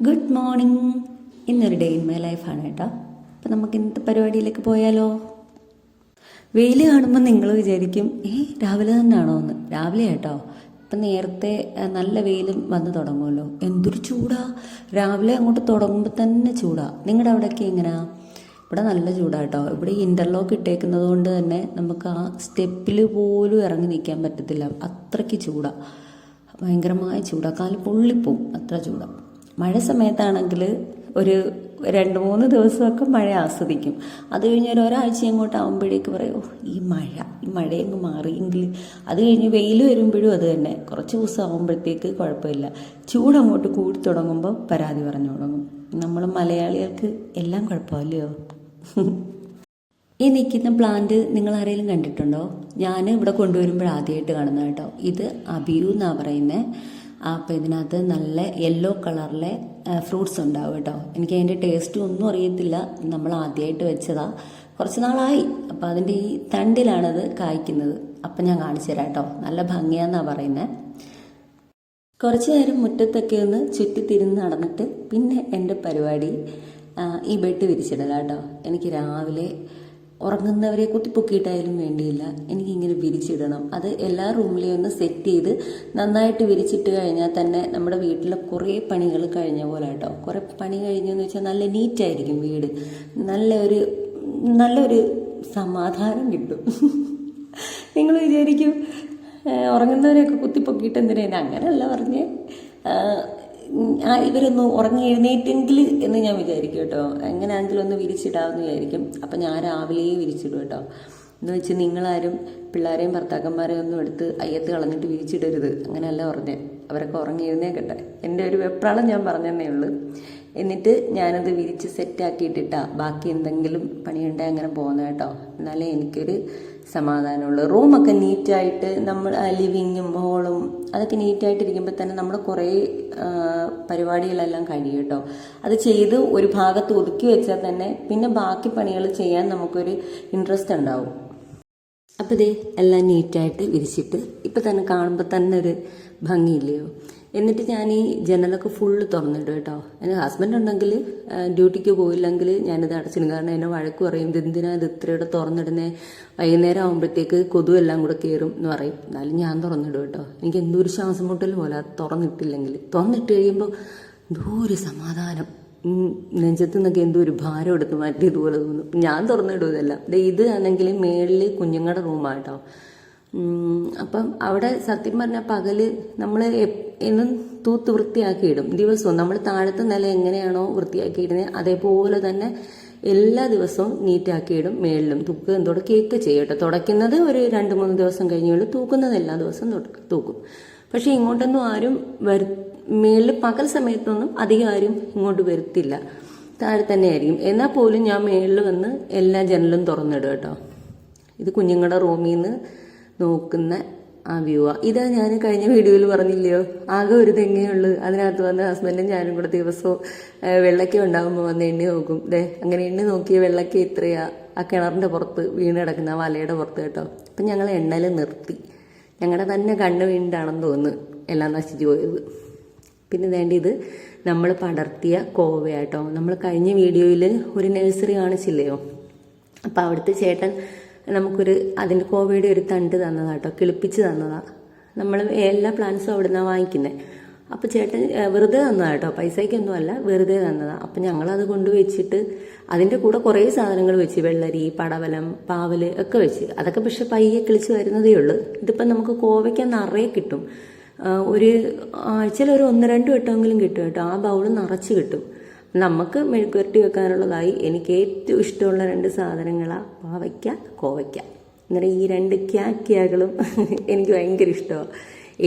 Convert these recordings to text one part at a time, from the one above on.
Good morning ഇന്നൊരു day in my ലൈഫാണ് കേട്ടോ. അപ്പം നമുക്ക് ഇന്നത്തെ പരിപാടിയിലേക്ക് പോയാലോ? വെയിൽ കാണുമ്പോൾ നിങ്ങൾ വിചാരിക്കും ഏ രാവിലെ തന്നെയാണോ എന്ന്? രാവിലെ കേട്ടോ ഇപ്പം നേരത്തെ നല്ല വെയിലും വന്ന് തുടങ്ങുമല്ലോ എന്തൊരു ചൂടാ. രാവിലെ അങ്ങോട്ട് തുടങ്ങുമ്പോൾ തന്നെ ചൂടാ. നിങ്ങളുടെ അവിടെയൊക്കെ എങ്ങനെയാ ഇവിടെ നല്ല ചൂടാ കേട്ടോ. ഇവിടെ ഇന്റർലോക്ക് ഇട്ടേക്കുന്നത് കൊണ്ട് തന്നെ നമുക്ക് ആ സ്റ്റെപ്പിൽ പോലും ഇറങ്ങി നിൽക്കാൻ പറ്റത്തില്ല. അത്രയ്ക്ക് ചൂടാ. ഭയങ്കരമായ ചൂടാ. കാൽ പൊള്ളിപ്പോവും. അത്ര ചൂടാ. മഴ സമയത്താണെങ്കിൽ ഒരു രണ്ട് മൂന്ന് ദിവസമൊക്കെ മഴ ആസ്വദിക്കും. അത് കഴിഞ്ഞ് ഒരു ഒരാഴ്ച അങ്ങോട്ട് ആകുമ്പോഴേക്ക് പറയും "ഓ, ഈ മഴ ഈ മഴയങ്ങ് മാറിയെങ്കിൽ അത് കഴിഞ്ഞ് വെയിൽ വരുമ്പോഴും അത് തന്നെ. കുറച്ച് ദിവസം ആകുമ്പോഴത്തേക്ക് കുഴപ്പമില്ല. ചൂട് അങ്ങോട്ട് കൂടി തുടങ്ങുമ്പോൾ പരാതി പറഞ്ഞു തുടങ്ങും. നമ്മൾ മലയാളികൾക്ക് എല്ലാം കുഴപ്പമില്ലയോ? ഈ നിൽക്കുന്ന പ്ലാന്റ് നിങ്ങൾ ആരെങ്കിലും കണ്ടിട്ടുണ്ടോ? ഞാൻ ഇവിടെ കൊണ്ടുവരുമ്പോൾ ആദ്യമായിട്ട് കാണുന്ന കേട്ടോ. ഇത് അബിയു എന്നാണ് പറയുന്നത് അപ്പോൾ ഇതിനകത്ത് നല്ല യെല്ലോ കളറിലെ ഫ്രൂട്ട്സ് ഉണ്ടാവും കേട്ടോ. എനിക്ക് അതിന്റെ ടേസ്റ്റ് ഒന്നും അറിയത്തില്ല. നമ്മൾ ആദ്യമായിട്ട് വെച്ചതാ. കുറച്ച് നാളായി. അപ്പോൾ അതിന്റെ ഈ തണ്ടിലാണത് കായ്ക്കുന്നത്. അപ്പം ഞാൻ കാണിച്ചു തരാം കേട്ടോ. നല്ല ഭംഗിയാന്നാണ് പറയുന്നത് കുറച്ച് നേരം മുറ്റത്തൊക്കെ ഒന്ന് ചുറ്റിത്തിരുന്ന് നടന്നിട്ട് പിന്നെ എന്റെ പരിപാടി ഈ ബെഡ് വിരിച്ചിടലാട്ടോ എനിക്ക് രാവിലെ ഉറങ്ങുന്നവരെ കുത്തിപ്പൊക്കിയിട്ടായാലും വേണ്ടിയില്ല. എനിക്കിങ്ങനെ വിരിച്ചിടണം. അത് എല്ലാ റൂമിലെയും ഒന്ന് സെറ്റ് ചെയ്ത് നന്നായിട്ട് വിരിച്ചിട്ട് കഴിഞ്ഞാൽ തന്നെ നമ്മുടെ വീട്ടിലെ കുറേ പണികൾ കഴിഞ്ഞ പോലെ കേട്ടോ കുറേ പണി കഴിഞ്ഞെന്ന് വെച്ചാൽ നല്ല നീറ്റായിരിക്കും വീട്. നല്ലൊരു നല്ലൊരു സമാധാനം കിട്ടും. നിങ്ങൾ വിചാരിക്കും ഉറങ്ങുന്നവരെയൊക്കെ കുത്തിപ്പൊക്കിയിട്ട് എന്തിനാ അങ്ങനെയല്ല പറഞ്ഞ്? ഇവരൊന്ന് ഉറങ്ങി എഴുന്നേറ്റെങ്കിൽ എന്ന് ഞാൻ വിചാരിക്കും കേട്ടോ. എങ്ങനെയാണെങ്കിലും ഒന്ന് വിരിച്ചിടാമെന്ന് വിചാരിക്കും. അപ്പം ഞാൻ രാവിലെ വിരിച്ചിടും കേട്ടോ. എന്ന് വെച്ച് നിങ്ങളാരും പിള്ളേരെയും ഭർത്താക്കന്മാരെയും ഒന്നും എടുത്ത് അയ്യത്ത് കളഞ്ഞിട്ട് വിരിച്ചിടരുത്. അങ്ങനെയല്ല പറഞ്ഞേ. അവരൊക്കെ ഉറങ്ങി എഴുന്നേക്കട്ടെ എന്റെ ഒരു വെപ്രാളം ഞാൻ പറഞ്ഞതന്നേ ഉള്ളൂ. എന്നിട്ട് ഞാനത് വിരിച്ച് സെറ്റാക്കിയിട്ടിട്ടാ ബാക്കി എന്തെങ്കിലും പണിയുണ്ടെങ്കിൽ അങ്ങനെ പോകുന്നത് കേട്ടോ. എന്നാലേ എനിക്കൊരു സമാധാനമുള്ളൂ റൂമൊക്കെ നീറ്റായിട്ട് നമ്മൾ ലിവിങ്ങും ഹോളും അതൊക്കെ നീറ്റായിട്ടിരിക്കുമ്പോൾ തന്നെ നമ്മൾ കുറേ പരിപാടികളെല്ലാം കഴിയും കേട്ടോ. അത് ചെയ്ത് ഒരു ഭാഗത്ത് ഒതുക്കി വെച്ചാൽ തന്നെ പിന്നെ ബാക്കി പണികൾ ചെയ്യാൻ നമുക്കൊരു ഇൻട്രസ്റ്റ് ഉണ്ടാവും. അപ്പോൾ ഇതേ എല്ലാം നീറ്റായിട്ട് വിരിച്ചിട്ട് ഇപ്പം തന്നെ കാണുമ്പോൾ തന്നെ ഒരു ഭംഗിയില്ലയോ? എന്നിട്ട് ഞാൻ ഈ ജനലൊക്കെ ഫുള്ള് തുറന്നിട്ടു കേട്ടോ. എന്റെ ഹസ്ബൻഡ് ഉണ്ടെങ്കിൽ ഡ്യൂട്ടിക്ക് പോയില്ലെങ്കിൽ ഞാനിത് അടച്ചിടും. കാരണം എന്നെ വഴക്ക് പറയും എന്തിനാ ഇത് ഇത്രയുടെ തുറന്നിടുന്നേ? വൈകുന്നേരം ആകുമ്പോഴത്തേക്ക് കൊതു എല്ലാം കൂടെ കയറും എന്ന് പറയും. എന്നാലും ഞാൻ തുറന്നിടും കേട്ടോ. എനിക്ക് എന്തോ ഒരു ശ്വാസം മുട്ടൽ പോലെ തുറന്നിട്ടില്ലെങ്കിൽ. തുറന്നിട്ട് കഴിയുമ്പോൾ എന്തോ ഒരു സമാധാനം. നെഞ്ചത്ത് നിന്നൊക്കെ എന്തോ ഒരു ഭാരം എടുത്ത് മാറ്റിയതുപോലെ തോന്നും. ഞാൻ തുറന്നിടും ദേ ഇത് ആണെങ്കിൽ മേളിൽ കുഞ്ഞുങ്ങളുടെ റൂമാട്ടോ അപ്പം അവിടെ സത്യം പറഞ്ഞാൽ പകൽ നമ്മൾ എന്നും തൂത്ത് വൃത്തിയാക്കിയിടും. ദിവസവും നമ്മൾ താഴത്തെ നില എങ്ങനെയാണോ വൃത്തിയാക്കിയിടുന്നത് അതേപോലെ തന്നെ എല്ലാ ദിവസവും നീറ്റാക്കിയിടും മേളിലും. തൂക്കുകയും തുടക്കുകയൊക്കെ ചെയ്യട്ടെ. തുടയ്ക്കുന്നത് ഒരു രണ്ട് മൂന്ന് ദിവസം കഴിഞ്ഞുള്ളൂ. തൂക്കുന്നത് എല്ലാ ദിവസവും തൂക്കും. പക്ഷെ ഇങ്ങോട്ടൊന്നും ആരും വരു മേളിൽ പകൽ സമയത്തൊന്നും അധികം ആരും ഇങ്ങോട്ട് വരുത്തില്ല. താഴെ തന്നെ ആയിരിക്കും. എന്നാൽ പോലും ഞാൻ മേളിൽ വന്ന് എല്ലാ ജനലും തുറന്നിടും കേട്ടോ. ഇത് കുഞ്ഞുങ്ങളുടെ റൂമിൽ നിന്ന് നോക്കുന്ന ആ വ്യൂ ആ. ഇതാ ഞാൻ കഴിഞ്ഞ വീഡിയോയിൽ പറഞ്ഞില്ലയോ? ആകെ ഒരു തെങ്ങേ ഉള്ളൂ അതിനകത്ത് വന്ന് ഹസ്ബൻഡും ഞാനും കൂടെ ദിവസവും വെള്ളക്കേ ഉണ്ടാകുമ്പോൾ വന്ന് എണ്ണി നോക്കും. ദേ അങ്ങനെ എണ്ണി നോക്കിയ വെള്ളക്ക ഇത്രയാ. ആ കിണറിന്റെ പുറത്ത് വീണ് കിടക്കുന്ന ആ വലയുടെ പുറത്ത് കേട്ടോ. അപ്പം ഞങ്ങൾ എണ്ണൽ നിർത്തി. ഞങ്ങളുടെ തന്നെ കണ്ണ് വീണ്ടാണെന്ന് തോന്നുന്നു എല്ലാം നശിച്ചു പോയത്. പിന്നെ വേണ്ടി ഇത് നമ്മൾ പടർത്തിയ കോവയാട്ടോ. നമ്മൾ കഴിഞ്ഞ വീഡിയോയിൽ ഒരു നഴ്സറി കാണിച്ചില്ലയോ? അപ്പോൾ അവിടുത്തെ ചേട്ടൻ നമുക്കൊരു അതിന്റെ കോവയുടെ ഒരു തണ്ട് തന്നതാണ് കേട്ടോ കിളിപ്പിച്ച് തന്നതാണ് നമ്മൾ എല്ലാ പ്ലാന്റ്സും അവിടെ നിന്നാണ് വാങ്ങിക്കുന്നത് അപ്പോൾ ചേട്ടൻ വെറുതെ തന്നതാണ് കേട്ടോ പൈസയ്ക്കൊന്നും അല്ല വെറുതെ തന്നതാണ് അപ്പം ഞങ്ങളത് കൊണ്ട് വെച്ചിട്ട് അതിന്റെ കൂടെ കുറേ സാധനങ്ങൾ വെച്ച് വെള്ളരി പടവലം പാവൽ ഒക്കെ വെച്ച്. അതൊക്കെ പക്ഷെ പയ്യെ കിളിച്ച് വരുന്നതേ ഉള്ളൂ. ഇതിപ്പം നമുക്ക് കോവയ്ക്ക നിറയെ കിട്ടും. ഒരു ആഴ്ചയിൽ ഒരു ഒന്ന് രണ്ട് വട്ടമെങ്കിലും കിട്ടും കേട്ടോ. ആ ബൗൾ നിറച്ച് കിട്ടും. നമുക്ക് മെഴുക്കുരട്ടി വെക്കാനുള്ളതായി എനിക്ക് ഏറ്റവും ഇഷ്ടമുള്ള രണ്ട് സാധനങ്ങളാണ് പാവയ്ക്ക കോവയ്ക്ക. അങ്ങനെ ഈ രണ്ട് ക്യാക്യാകളും എനിക്ക് ഭയങ്കര ഇഷ്ടമാണ്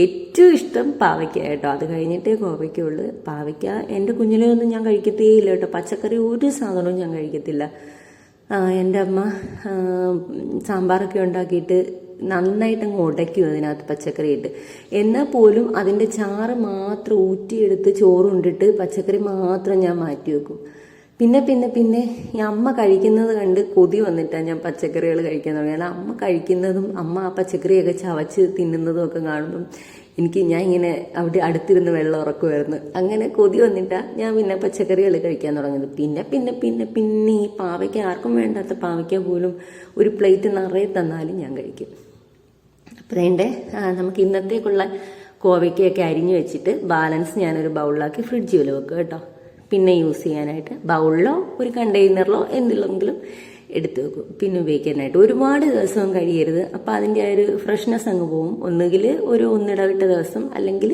ഏറ്റവും ഇഷ്ടം പാവയ്ക്ക കേട്ടോ. അത് കഴിഞ്ഞിട്ടേ കോവയ്ക്കുള്ളൂ. പാവയ്ക്ക എന്റെ കുഞ്ഞിലൊന്നും ഞാൻ കഴിക്കത്തേ ഇല്ല കേട്ടോ. പച്ചക്കറി ഒരു സാധനവും ഞാൻ കഴിക്കത്തില്ല. എന്റെ അമ്മ സാമ്പാറൊക്കെ ഉണ്ടാക്കിയിട്ട് നന്നായിട്ട് അങ്ങ് ഉടയ്ക്കും അതിനകത്ത് പച്ചക്കറി ഇട്ട് എന്നാൽ പോലും അതിന്റെ ചാറ് മാത്രം ഊറ്റിയെടുത്ത് ചോറുണ്ടിട്ട് പച്ചക്കറി മാത്രം ഞാൻ മാറ്റി വെക്കും. പിന്നെ പിന്നെ പിന്നെ ഈ അമ്മ കഴിക്കുന്നത് കണ്ട് കൊതി വന്നിട്ടാണ് ഞാൻ പച്ചക്കറികൾ കഴിക്കാൻ തുടങ്ങിയത് അമ്മ കഴിക്കുന്നതും അമ്മ ആ പച്ചക്കറിയൊക്കെ ചവച്ച് തിന്നുന്നതും ഒക്കെ കാണുമ്പം എനിക്ക് ഞാൻ ഇങ്ങനെ അവിടെ അടുത്തിരുന്ന് വെള്ളം ഉറക്കുമായിരുന്നു. അങ്ങനെ കൊതി വന്നിട്ടാ ഞാൻ പിന്നെ പച്ചക്കറികൾ കഴിക്കാൻ തുടങ്ങിയത്. പിന്നെ പിന്നെ പിന്നെ പിന്നെ ഈ പാവയ്ക്ക് ആർക്കും വേണ്ടാത്ത പാവയ്ക്ക പോലും ഒരു പ്ലേറ്റ് നിറയെ തന്നാലും ഞാൻ കഴിക്കും. വേണ്ടേ? നമുക്ക് ഇന്നത്തേക്കുള്ള കോവയ്ക്കൊക്കെ അരിഞ്ഞു വെച്ചിട്ട് ബാലൻസ് ഞാനൊരു ബൗളിലാക്കി ഫ്രിഡ്ജിൽ വെക്കും കേട്ടോ. പിന്നെ യൂസ് ചെയ്യാനായിട്ട് ബൗളിലോ ഒരു കണ്ടെയ്നറിലോ എന്തിലെങ്കിലും എടുത്തു വെക്കും. പിന്നെ ഉപയോഗിക്കാനായിട്ട് ഒരുപാട് ദിവസവും കഴിയരുത്. അപ്പം അതിന്റെ ഒരു ഫ്രഷ്നെസ് അങ്ങ് പോകും ഒന്നുകിൽ ഒരു ഒന്നിടവിട്ട ദിവസം അല്ലെങ്കിൽ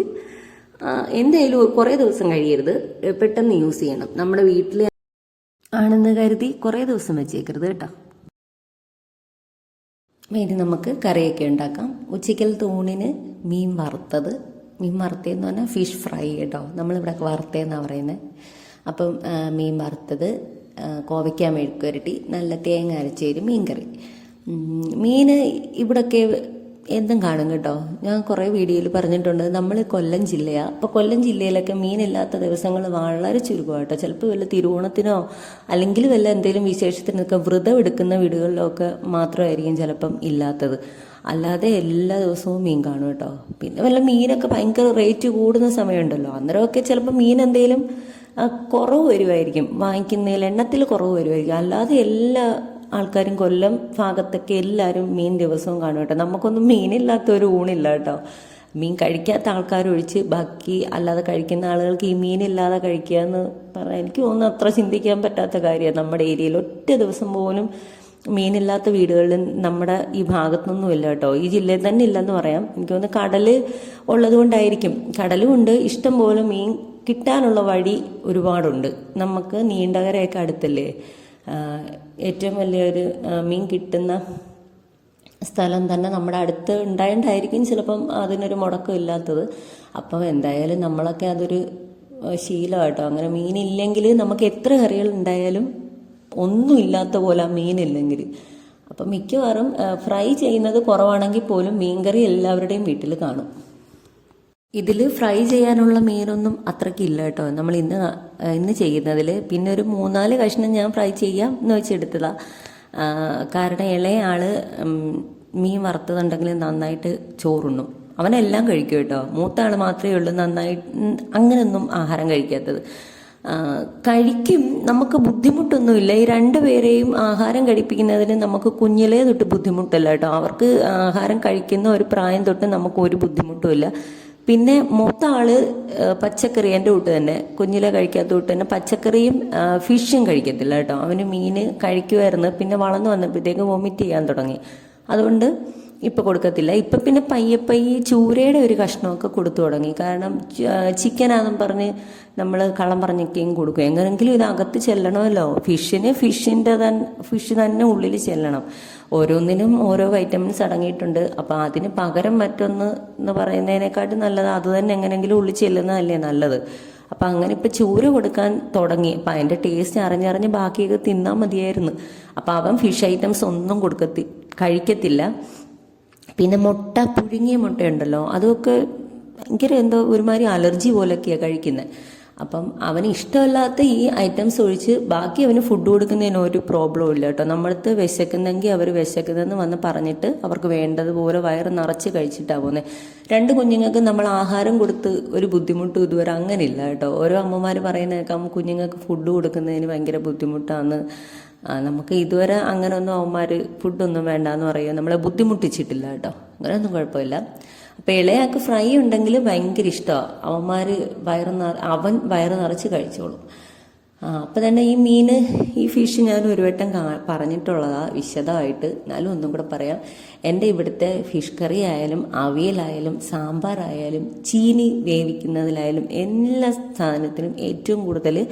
എന്തായാലും കുറേ ദിവസം കഴിയരുത്. പെട്ടെന്ന് യൂസ് ചെയ്യണം. നമ്മുടെ വീട്ടിൽ ആണെന്ന് കരുതി കുറേ ദിവസം വെച്ചേക്കരുത് കേട്ടോ. ഇനി നമുക്ക് കറിയൊക്കെ ഉണ്ടാക്കാം. ഉച്ചയ്ക്കൽ തൂണിന് മീൻ വറുത്തത്. മീൻ വറുത്തതെന്ന് പറഞ്ഞാൽ ഫിഷ് ഫ്രൈ കേട്ടോ. നമ്മളിവിടെ വറുത്തതെന്നാണ് പറയുന്നത് അപ്പം മീൻ വറുത്തത് കോവയ്ക്ക മെഴുക്കുരട്ടി നല്ല തേങ്ങ അരച്ചേരും മീൻ കറി മീൻ ഇവിടൊക്കെ എന്തും കാണും കേട്ടോ. ഞാൻ കുറേ വീഡിയോയിൽ പറഞ്ഞിട്ടുണ്ട്. നമ്മൾ കൊല്ലം ജില്ലയാണ് അപ്പോൾ കൊല്ലം ജില്ലയിലൊക്കെ മീനില്ലാത്ത ദിവസങ്ങൾ വളരെ ചുരുക്കമായിട്ടോ ചിലപ്പോൾ വല്ല തിരുവോണത്തിനോ അല്ലെങ്കിൽ വല്ല എന്തെങ്കിലും വിശേഷത്തിനൊക്കെ വ്രതം എടുക്കുന്ന വീടുകളിലൊക്കെ മാത്രമായിരിക്കും ചിലപ്പം ഇല്ലാത്തത്. അല്ലാതെ എല്ലാ ദിവസവും മീൻ കാണും കേട്ടോ. പിന്നെ വല്ല മീനൊക്കെ ഭയങ്കര റേറ്റ് കൂടുന്ന സമയമുണ്ടല്ലോ. അന്നേരമൊക്കെ ചിലപ്പോൾ മീൻ എന്തെങ്കിലും കുറവ് വരുമായിരിക്കും വാങ്ങിക്കുന്നതിൽ എണ്ണത്തിൽ കുറവ് വരുമായിരിക്കും അല്ലാതെ എല്ലാ ആൾക്കാരും കൊല്ലം ഭാഗത്തൊക്കെ എല്ലാവരും മീൻ ദിവസവും കാണും കേട്ടോ. നമുക്കൊന്നും മീനില്ലാത്ത ഒരു ഊണില്ല കേട്ടോ. മീൻ കഴിക്കാത്ത ആൾക്കാർ ഒഴിച്ച് ബാക്കി അല്ലാതെ കഴിക്കുന്ന ആളുകൾക്ക് ഈ മീനില്ലാതെ കഴിക്കുക എന്ന് പറയാൻ എനിക്ക് തോന്നുന്നു അത്ര ചിന്തിക്കാൻ പറ്റാത്ത കാര്യമാണ്. നമ്മുടെ ഏരിയയിൽ ഒറ്റ ദിവസം പോലും മീനില്ലാത്ത വീടുകളിൽ നമ്മുടെ ഈ ഭാഗത്തൊന്നും ഇല്ല കേട്ടോ. ഈ ജില്ലയിൽ തന്നെ ഇല്ലെന്ന് പറയാം. എനിക്ക് തോന്നുന്നു കടൽ ഉള്ളത് കൊണ്ടായിരിക്കും. കടലും ഉണ്ട്. ഇഷ്ടം പോലെ മീൻ കിട്ടാനുള്ള വഴി ഒരുപാടുണ്ട്. നമുക്ക് നീണ്ടകരയൊക്കെ അടുത്തല്ലേ? ഏറ്റവും വലിയൊരു മീൻ കിട്ടുന്ന സ്ഥലം തന്നെ നമ്മുടെ അടുത്ത് ഉണ്ടായിട്ടായിരിക്കും ചിലപ്പം അതിനൊരു മുടക്കം ഇല്ലാത്തത്. അപ്പം എന്തായാലും നമ്മളൊക്കെ അതൊരു ശീലമായിട്ടോ അങ്ങനെ മീനില്ലെങ്കിൽ നമുക്ക് എത്ര കറികൾ ഉണ്ടായാലും ഒന്നും ഇല്ലാത്ത പോലെ മീനില്ലെങ്കിൽ അപ്പം മിക്കവാറും ഫ്രൈ ചെയ്യുന്നത് കുറവാണെങ്കിൽ പോലും മീൻകറി എല്ലാവരുടെയും വീട്ടിൽ കാണും. ഇതിൽ ഫ്രൈ ചെയ്യാനുള്ള മീനൊന്നും അത്രയ്ക്ക് ഇല്ല കേട്ടോ. നമ്മൾ ഇന്ന് ഇന്ന് ചെയ്യുന്നതിൽ പിന്നെ ഒരു മൂന്നാൽ കഷ്ണം ഞാൻ ഫ്രൈ ചെയ്യാം എന്ന് വെച്ചെടുത്തതാ. കാരണം ഇളയ ആൾ മീൻ വറുത്തതുണ്ടെങ്കിൽ നന്നായിട്ട് ചോറുണ്ണും. അവനെല്ലാം കഴിക്കും കേട്ടോ. മൂത്ത ആൾ മാത്രമേ ഉള്ളൂ നന്നായി അങ്ങനെയൊന്നും ആഹാരം കഴിക്കാത്തത്. കഴിക്കും. നമുക്ക് ബുദ്ധിമുട്ടൊന്നുമില്ല. ഈ രണ്ടുപേരെയും ആഹാരം കഴിപ്പിക്കുന്നതിന് നമുക്ക് കുഞ്ഞിലേ തൊട്ട് ബുദ്ധിമുട്ടല്ല കേട്ടോ. അവർക്ക് ആഹാരം കഴിക്കുന്ന ഒരു പ്രായം തൊട്ട് നമുക്ക് ഒരു ബുദ്ധിമുട്ടുമില്ല. പിന്നെ മൊത്തം ആൾ പച്ചക്കറി എന്റെ കൂട്ട് തന്നെ. കുഞ്ഞിലെ കഴിക്കാത്ത കൂട്ട് തന്നെ പച്ചക്കറിയും ഫിഷും കഴിക്കത്തില്ല കേട്ടോ. അവന് മീൻ കഴിക്കുമായിരുന്നു പിന്നെ വളർന്നു വന്നപ്പോഴത്തേക്ക് വൊമിറ്റ് ചെയ്യാൻ തുടങ്ങി. അതുകൊണ്ട് ഇപ്പം കൊടുക്കത്തില്ല. ഇപ്പം പിന്നെ പയ്യെ പയ്യെ ചൂരയുടെ ഒരു കഷ്ണമൊക്കെ കൊടുത്തു തുടങ്ങി. കാരണം ചിക്കനാന്നും പറഞ്ഞ് നമ്മൾ കള്ളം പറഞ്ഞൊക്കെയും കൊടുക്കും. എങ്ങനെങ്കിലും ഇത് അകത്ത് ചെല്ലണമല്ലോ. ഫിഷിന് ഫിഷിന്റെ തന്നെ ഫിഷ് തന്നെ ഉള്ളിൽ ചെല്ലണം. ഓരോന്നിനും ഓരോ വൈറ്റമിൻസ് അടങ്ങിയിട്ടുണ്ട്. അപ്പോൾ അതിന് പകരം മറ്റൊന്ന് എന്ന് പറയുന്നതിനെക്കാട്ടും നല്ലത് അത് തന്നെ എങ്ങനെങ്കിലും ഉള്ളിൽ ചെല്ലുന്നതല്ലേ നല്ലത്. അപ്പം അങ്ങനെ ഇപ്പം ചൂര കൊടുക്കാൻ തുടങ്ങി. അപ്പം അതിന്റെ ടേസ്റ്റ് അറിഞ്ഞറിഞ്ഞ് ബാക്കിയൊക്കെ തിന്നാൽ മതിയായിരുന്നു. അപ്പം അവൻ ഫിഷ് ഐറ്റംസ് ഒന്നും കൊടുക്കത്തി കഴിക്കത്തില്ല. പിന്നെ മുട്ട പുഴുങ്ങിയ മുട്ടയുണ്ടല്ലോ അതൊക്കെ ഭയങ്കര എന്തോ ഒരുമാതിരി അലർജി പോലൊക്കെയാണ് കഴിക്കുന്നത് അപ്പം അവന് ഇഷ്ടമല്ലാത്ത ഈ ഐറ്റംസ് ഒഴിച്ച് ബാക്കി അവന് ഫുഡ് കൊടുക്കുന്നതിന് ഒരു പ്രോബ്ലം ഇല്ല കേട്ടോ. നമ്മളടുത്ത് വിശക്കുന്നെങ്കിൽ അവർ വിശക്കുന്നതെന്ന് വന്ന് പറഞ്ഞിട്ട് അവർക്ക് വേണ്ടതുപോലെ വയറ് നിറച്ച് കഴിച്ചിട്ടാണ് പോകുന്നത് രണ്ട് കുഞ്ഞുങ്ങൾക്ക് നമ്മൾ ആഹാരം കൊടുത്ത് ഒരു ബുദ്ധിമുട്ടും ഇതുവരെ അങ്ങനെ ഇല്ല കേട്ടോ. ഓരോ അമ്മമാർ പറയുന്നേക്കാം കുഞ്ഞുങ്ങൾക്ക് ഫുഡ് കൊടുക്കുന്നതിന് ഭയങ്കര ബുദ്ധിമുട്ടാണ് നമുക്ക് ഇതുവരെ അങ്ങനെ അങ്ങനെയൊന്നും അവന്മാർ ഫുഡൊന്നും വേണ്ടാന്ന് പറയുമോ നമ്മളെ ബുദ്ധിമുട്ടിച്ചിട്ടില്ല കേട്ടോ. അങ്ങനെയൊന്നും കുഴപ്പമില്ല. അപ്പം ഇളയാൾക്ക് ഫ്രൈ ഉണ്ടെങ്കിൽ ഭയങ്കര ഇഷ്ടമാണ് അവന്മാർ വയറ് നിറ അവൻ വയറ് നിറച്ച് കഴിച്ചോളും. അപ്പം തന്നെ ഈ മീൻ ഈ ഫിഷ് ഞാൻ ഒരു വട്ടം കാ പറഞ്ഞിട്ടുള്ളതാ വിശദമായിട്ട്. എന്നാലും ഒന്നും കൂടെ പറയാം. എന്റെ ഇവിടുത്തെ ഫിഷ് കറി ആയാലും അവിയലായാലും സാമ്പാറായാലും ചീനി വേവിക്കുന്നതിലായാലും എല്ലാ സാധനത്തിനും ഏറ്റവും കൂടുതൽ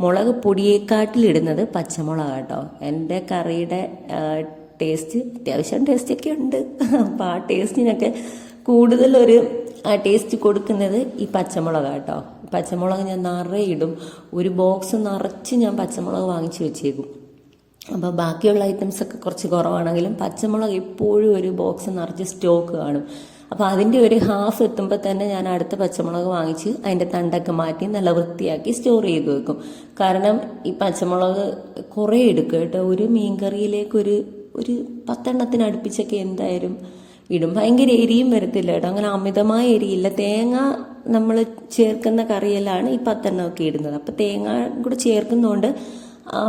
മുളക് പൊടിയേക്കാട്ടിലിടുന്നത് പച്ചമുളക് കേട്ടോ എന്റെ കറിയുടെ ടേസ്റ്റ് അത്യാവശ്യം ടേസ്റ്റൊക്കെ ഉണ്ട്. അപ്പോൾ ആ ടേസ്റ്റിനൊക്കെ കൂടുതലൊരു ടേസ്റ്റ് കൊടുക്കുന്നത് ഈ പച്ചമുളക് കേട്ടോ പച്ചമുളക് ഞാൻ നിറയെ ഇടും. ഒരു ബോക്സ് നിറച്ച് ഞാൻ പച്ചമുളക് വാങ്ങിച്ചു വെച്ചേക്കും. അപ്പോൾ ബാക്കിയുള്ള ഐറ്റംസൊക്കെ കുറച്ച് കുറവാണെങ്കിലും പച്ചമുളക് എപ്പോഴും ഒരു ബോക്സ് നിറച്ച് സ്റ്റോക്ക് കാണും. അപ്പോൾ അതിന്റെ ഒരു ഹാഫ് എത്തുമ്പോൾ തന്നെ ഞാൻ അടുത്ത പച്ചമുളക് വാങ്ങിച്ച് അതിന്റെ തണ്ടൊക്കെ മാറ്റി നല്ല വൃത്തിയാക്കി സ്റ്റോർ ചെയ്ത് വെക്കും. കാരണം ഈ പച്ചമുളക് കുറേ എടുക്കും കേട്ടോ. ഒരു മീൻകറിയിലേക്ക് ഒരു ഒരു പത്തെണ്ണത്തിന് അടുപ്പിച്ചൊക്കെ എന്തായാലും ഇടും. ഭയങ്കര എരിയും വരത്തില്ല കേട്ടോ. അങ്ങനെ അമിതമായ എരിയില്ല. തേങ്ങ നമ്മൾ ചേർക്കുന്ന കറിയിലാണ് ഈ പത്തെണ്ണമൊക്കെ ഇടുന്നത്. അപ്പം തേങ്ങ കൂടെ ചേർക്കുന്നതുകൊണ്ട്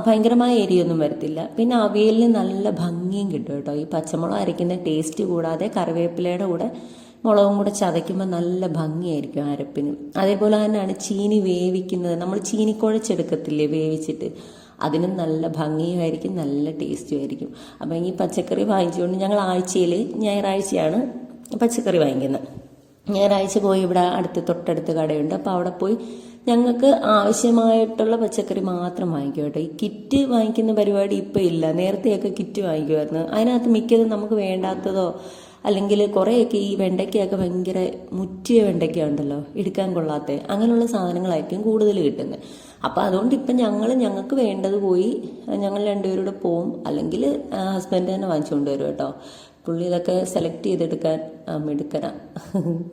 ഭയങ്കരമായ എരിയൊന്നും വരത്തില്ല. പിന്നെ അവിയലിന് നല്ല ഭംഗിയും കിട്ടും കേട്ടോ. ഈ പച്ചമുളക് അരയ്ക്കുന്ന ടേസ്റ്റ് കൂടാതെ കറിവേപ്പിലയുടെ കൂടെ മുളകും കൂടെ ചതയ്ക്കുമ്പോൾ നല്ല ഭംഗിയായിരിക്കും അരപ്പിന്. അതേപോലെ തന്നെയാണ് ചീനി വേവിക്കുന്നത്. നമ്മൾ ചീനി കുഴച്ചെടുക്കത്തില്ലേ വേവിച്ചിട്ട്? അതിനും നല്ല ഭംഗിയുമായിരിക്കും നല്ല ടേസ്റ്റും ആയിരിക്കും അപ്പം ഈ പച്ചക്കറി വാങ്ങിച്ചുകൊണ്ട് ഞങ്ങൾ ആഴ്ചയിൽ ഞായറാഴ്ചയാണ് പച്ചക്കറി വാങ്ങിക്കുന്നത്. ഞായറാഴ്ച പോയി ഇവിടെ അടുത്ത് തൊട്ടടുത്ത് കടയുണ്ട്. അപ്പോൾ അവിടെ പോയി ഞങ്ങൾക്ക് ആവശ്യമായിട്ടുള്ള പച്ചക്കറി മാത്രം വാങ്ങിക്കും കേട്ടോ. ഈ കിറ്റ് വാങ്ങിക്കുന്ന പരിപാടി ഇപ്പം ഇല്ല. നേരത്തെയൊക്കെ കിറ്റ് വാങ്ങിക്കുമായിരുന്നു. അതിനകത്ത് മിക്കതും നമുക്ക് വേണ്ടാത്തതോ അല്ലെങ്കിൽ കുറേയൊക്കെ ഈ വെണ്ടയ്ക്കയൊക്കെ ഭയങ്കര മുറ്റിയ വെണ്ടയ്ക്ക ഉണ്ടല്ലോ എടുക്കാൻ കൊള്ളാത്ത അങ്ങനെയുള്ള സാധനങ്ങളായിരിക്കും കൂടുതൽ കിട്ടുന്നത്. അപ്പോൾ അതുകൊണ്ട് ഇപ്പം ഞങ്ങൾ ഞങ്ങൾക്ക് വേണ്ടത് പോയി ഞങ്ങൾ രണ്ടുപേരൂടെ പോവും. അല്ലെങ്കിൽ ഹസ്ബൻഡ് തന്നെ വാങ്ങിച്ചുകൊണ്ട് വരും കേട്ടോ. പുള്ളി ഇതൊക്കെ സെലക്ട് ചെയ്തെടുക്കാൻ എടുക്കണം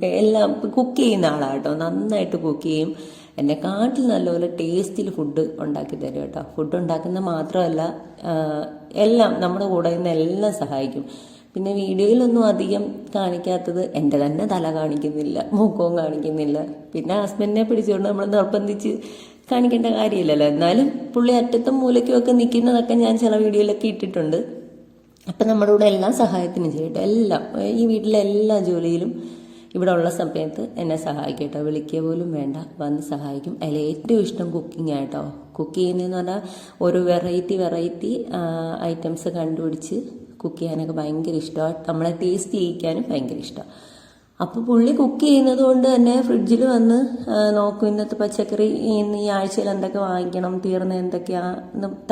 എല്ലാം കുക്ക് ചെയ്യുന്ന ആളാട്ടോ നന്നായിട്ട് കുക്ക് ചെയ്യും. എന്നെക്കാട്ടിൽ നല്ലപോലെ ടേസ്റ്റിൽ ഫുഡ് ഉണ്ടാക്കി തരും കേട്ടോ. ഫുഡ് ഉണ്ടാക്കുന്ന മാത്രമല്ല എല്ലാം നമ്മുടെ കൂടെ നിന്ന് എല്ലാം സഹായിക്കും. പിന്നെ വീഡിയോയിലൊന്നും അധികം കാണിക്കാത്തത് എന്റെ തന്നെ തല കാണിക്കുന്നില്ല മുഖവും കാണിക്കുന്നില്ല. പിന്നെ ഹസ്ബൻഡിനെ പിടിച്ചുകൊണ്ട് നമ്മൾ നിർബന്ധിച്ച് കാണിക്കേണ്ട കാര്യമില്ലല്ലോ. എന്നാലും പുള്ളി അറ്റത്തും മൂലയ്ക്കും ഒക്കെ നിൽക്കുന്നതൊക്കെ ഞാൻ ചില വീഡിയോയിലൊക്കെ ഇട്ടിട്ടുണ്ട്. അപ്പം നമ്മുടെ കൂടെ എല്ലാം സഹായത്തിനും ചെയ്യട്ടെ. എല്ലാം ഈ വീട്ടിലെ എല്ലാ ജോലിയിലും ഇവിടെ ഉള്ള സമയത്ത് എന്നെ സഹായിക്കും കേട്ടോ വിളിക്കുക പോലും വേണ്ട. വന്ന് സഹായിക്കും. അതിൽ ഏറ്റവും ഇഷ്ടം കുക്കിംഗ് ആയിട്ടോ കുക്ക് ചെയ്യുന്നതെന്ന് പറഞ്ഞാൽ ഒരു വെറൈറ്റി വെറൈറ്റി ഐറ്റംസ് കണ്ടുപിടിച്ച് കുക്ക് ചെയ്യാനൊക്കെ ഭയങ്കര ഇഷ്ടമാണ് നമ്മളെ ടേസ്റ്റ് ചെയ്യിക്കാനും ഭയങ്കര ഇഷ്ടമാണ് അപ്പോൾ പുള്ളി കുക്ക് ചെയ്യുന്നത് കൊണ്ട് തന്നെ ഫ്രിഡ്ജിൽ വന്ന് നോക്കും ഇന്നത്തെ പച്ചക്കറി ഇന്ന് ഈ ആഴ്ചയിൽ എന്തൊക്കെ വാങ്ങിക്കണം തീർന്ന എന്തൊക്കെയാ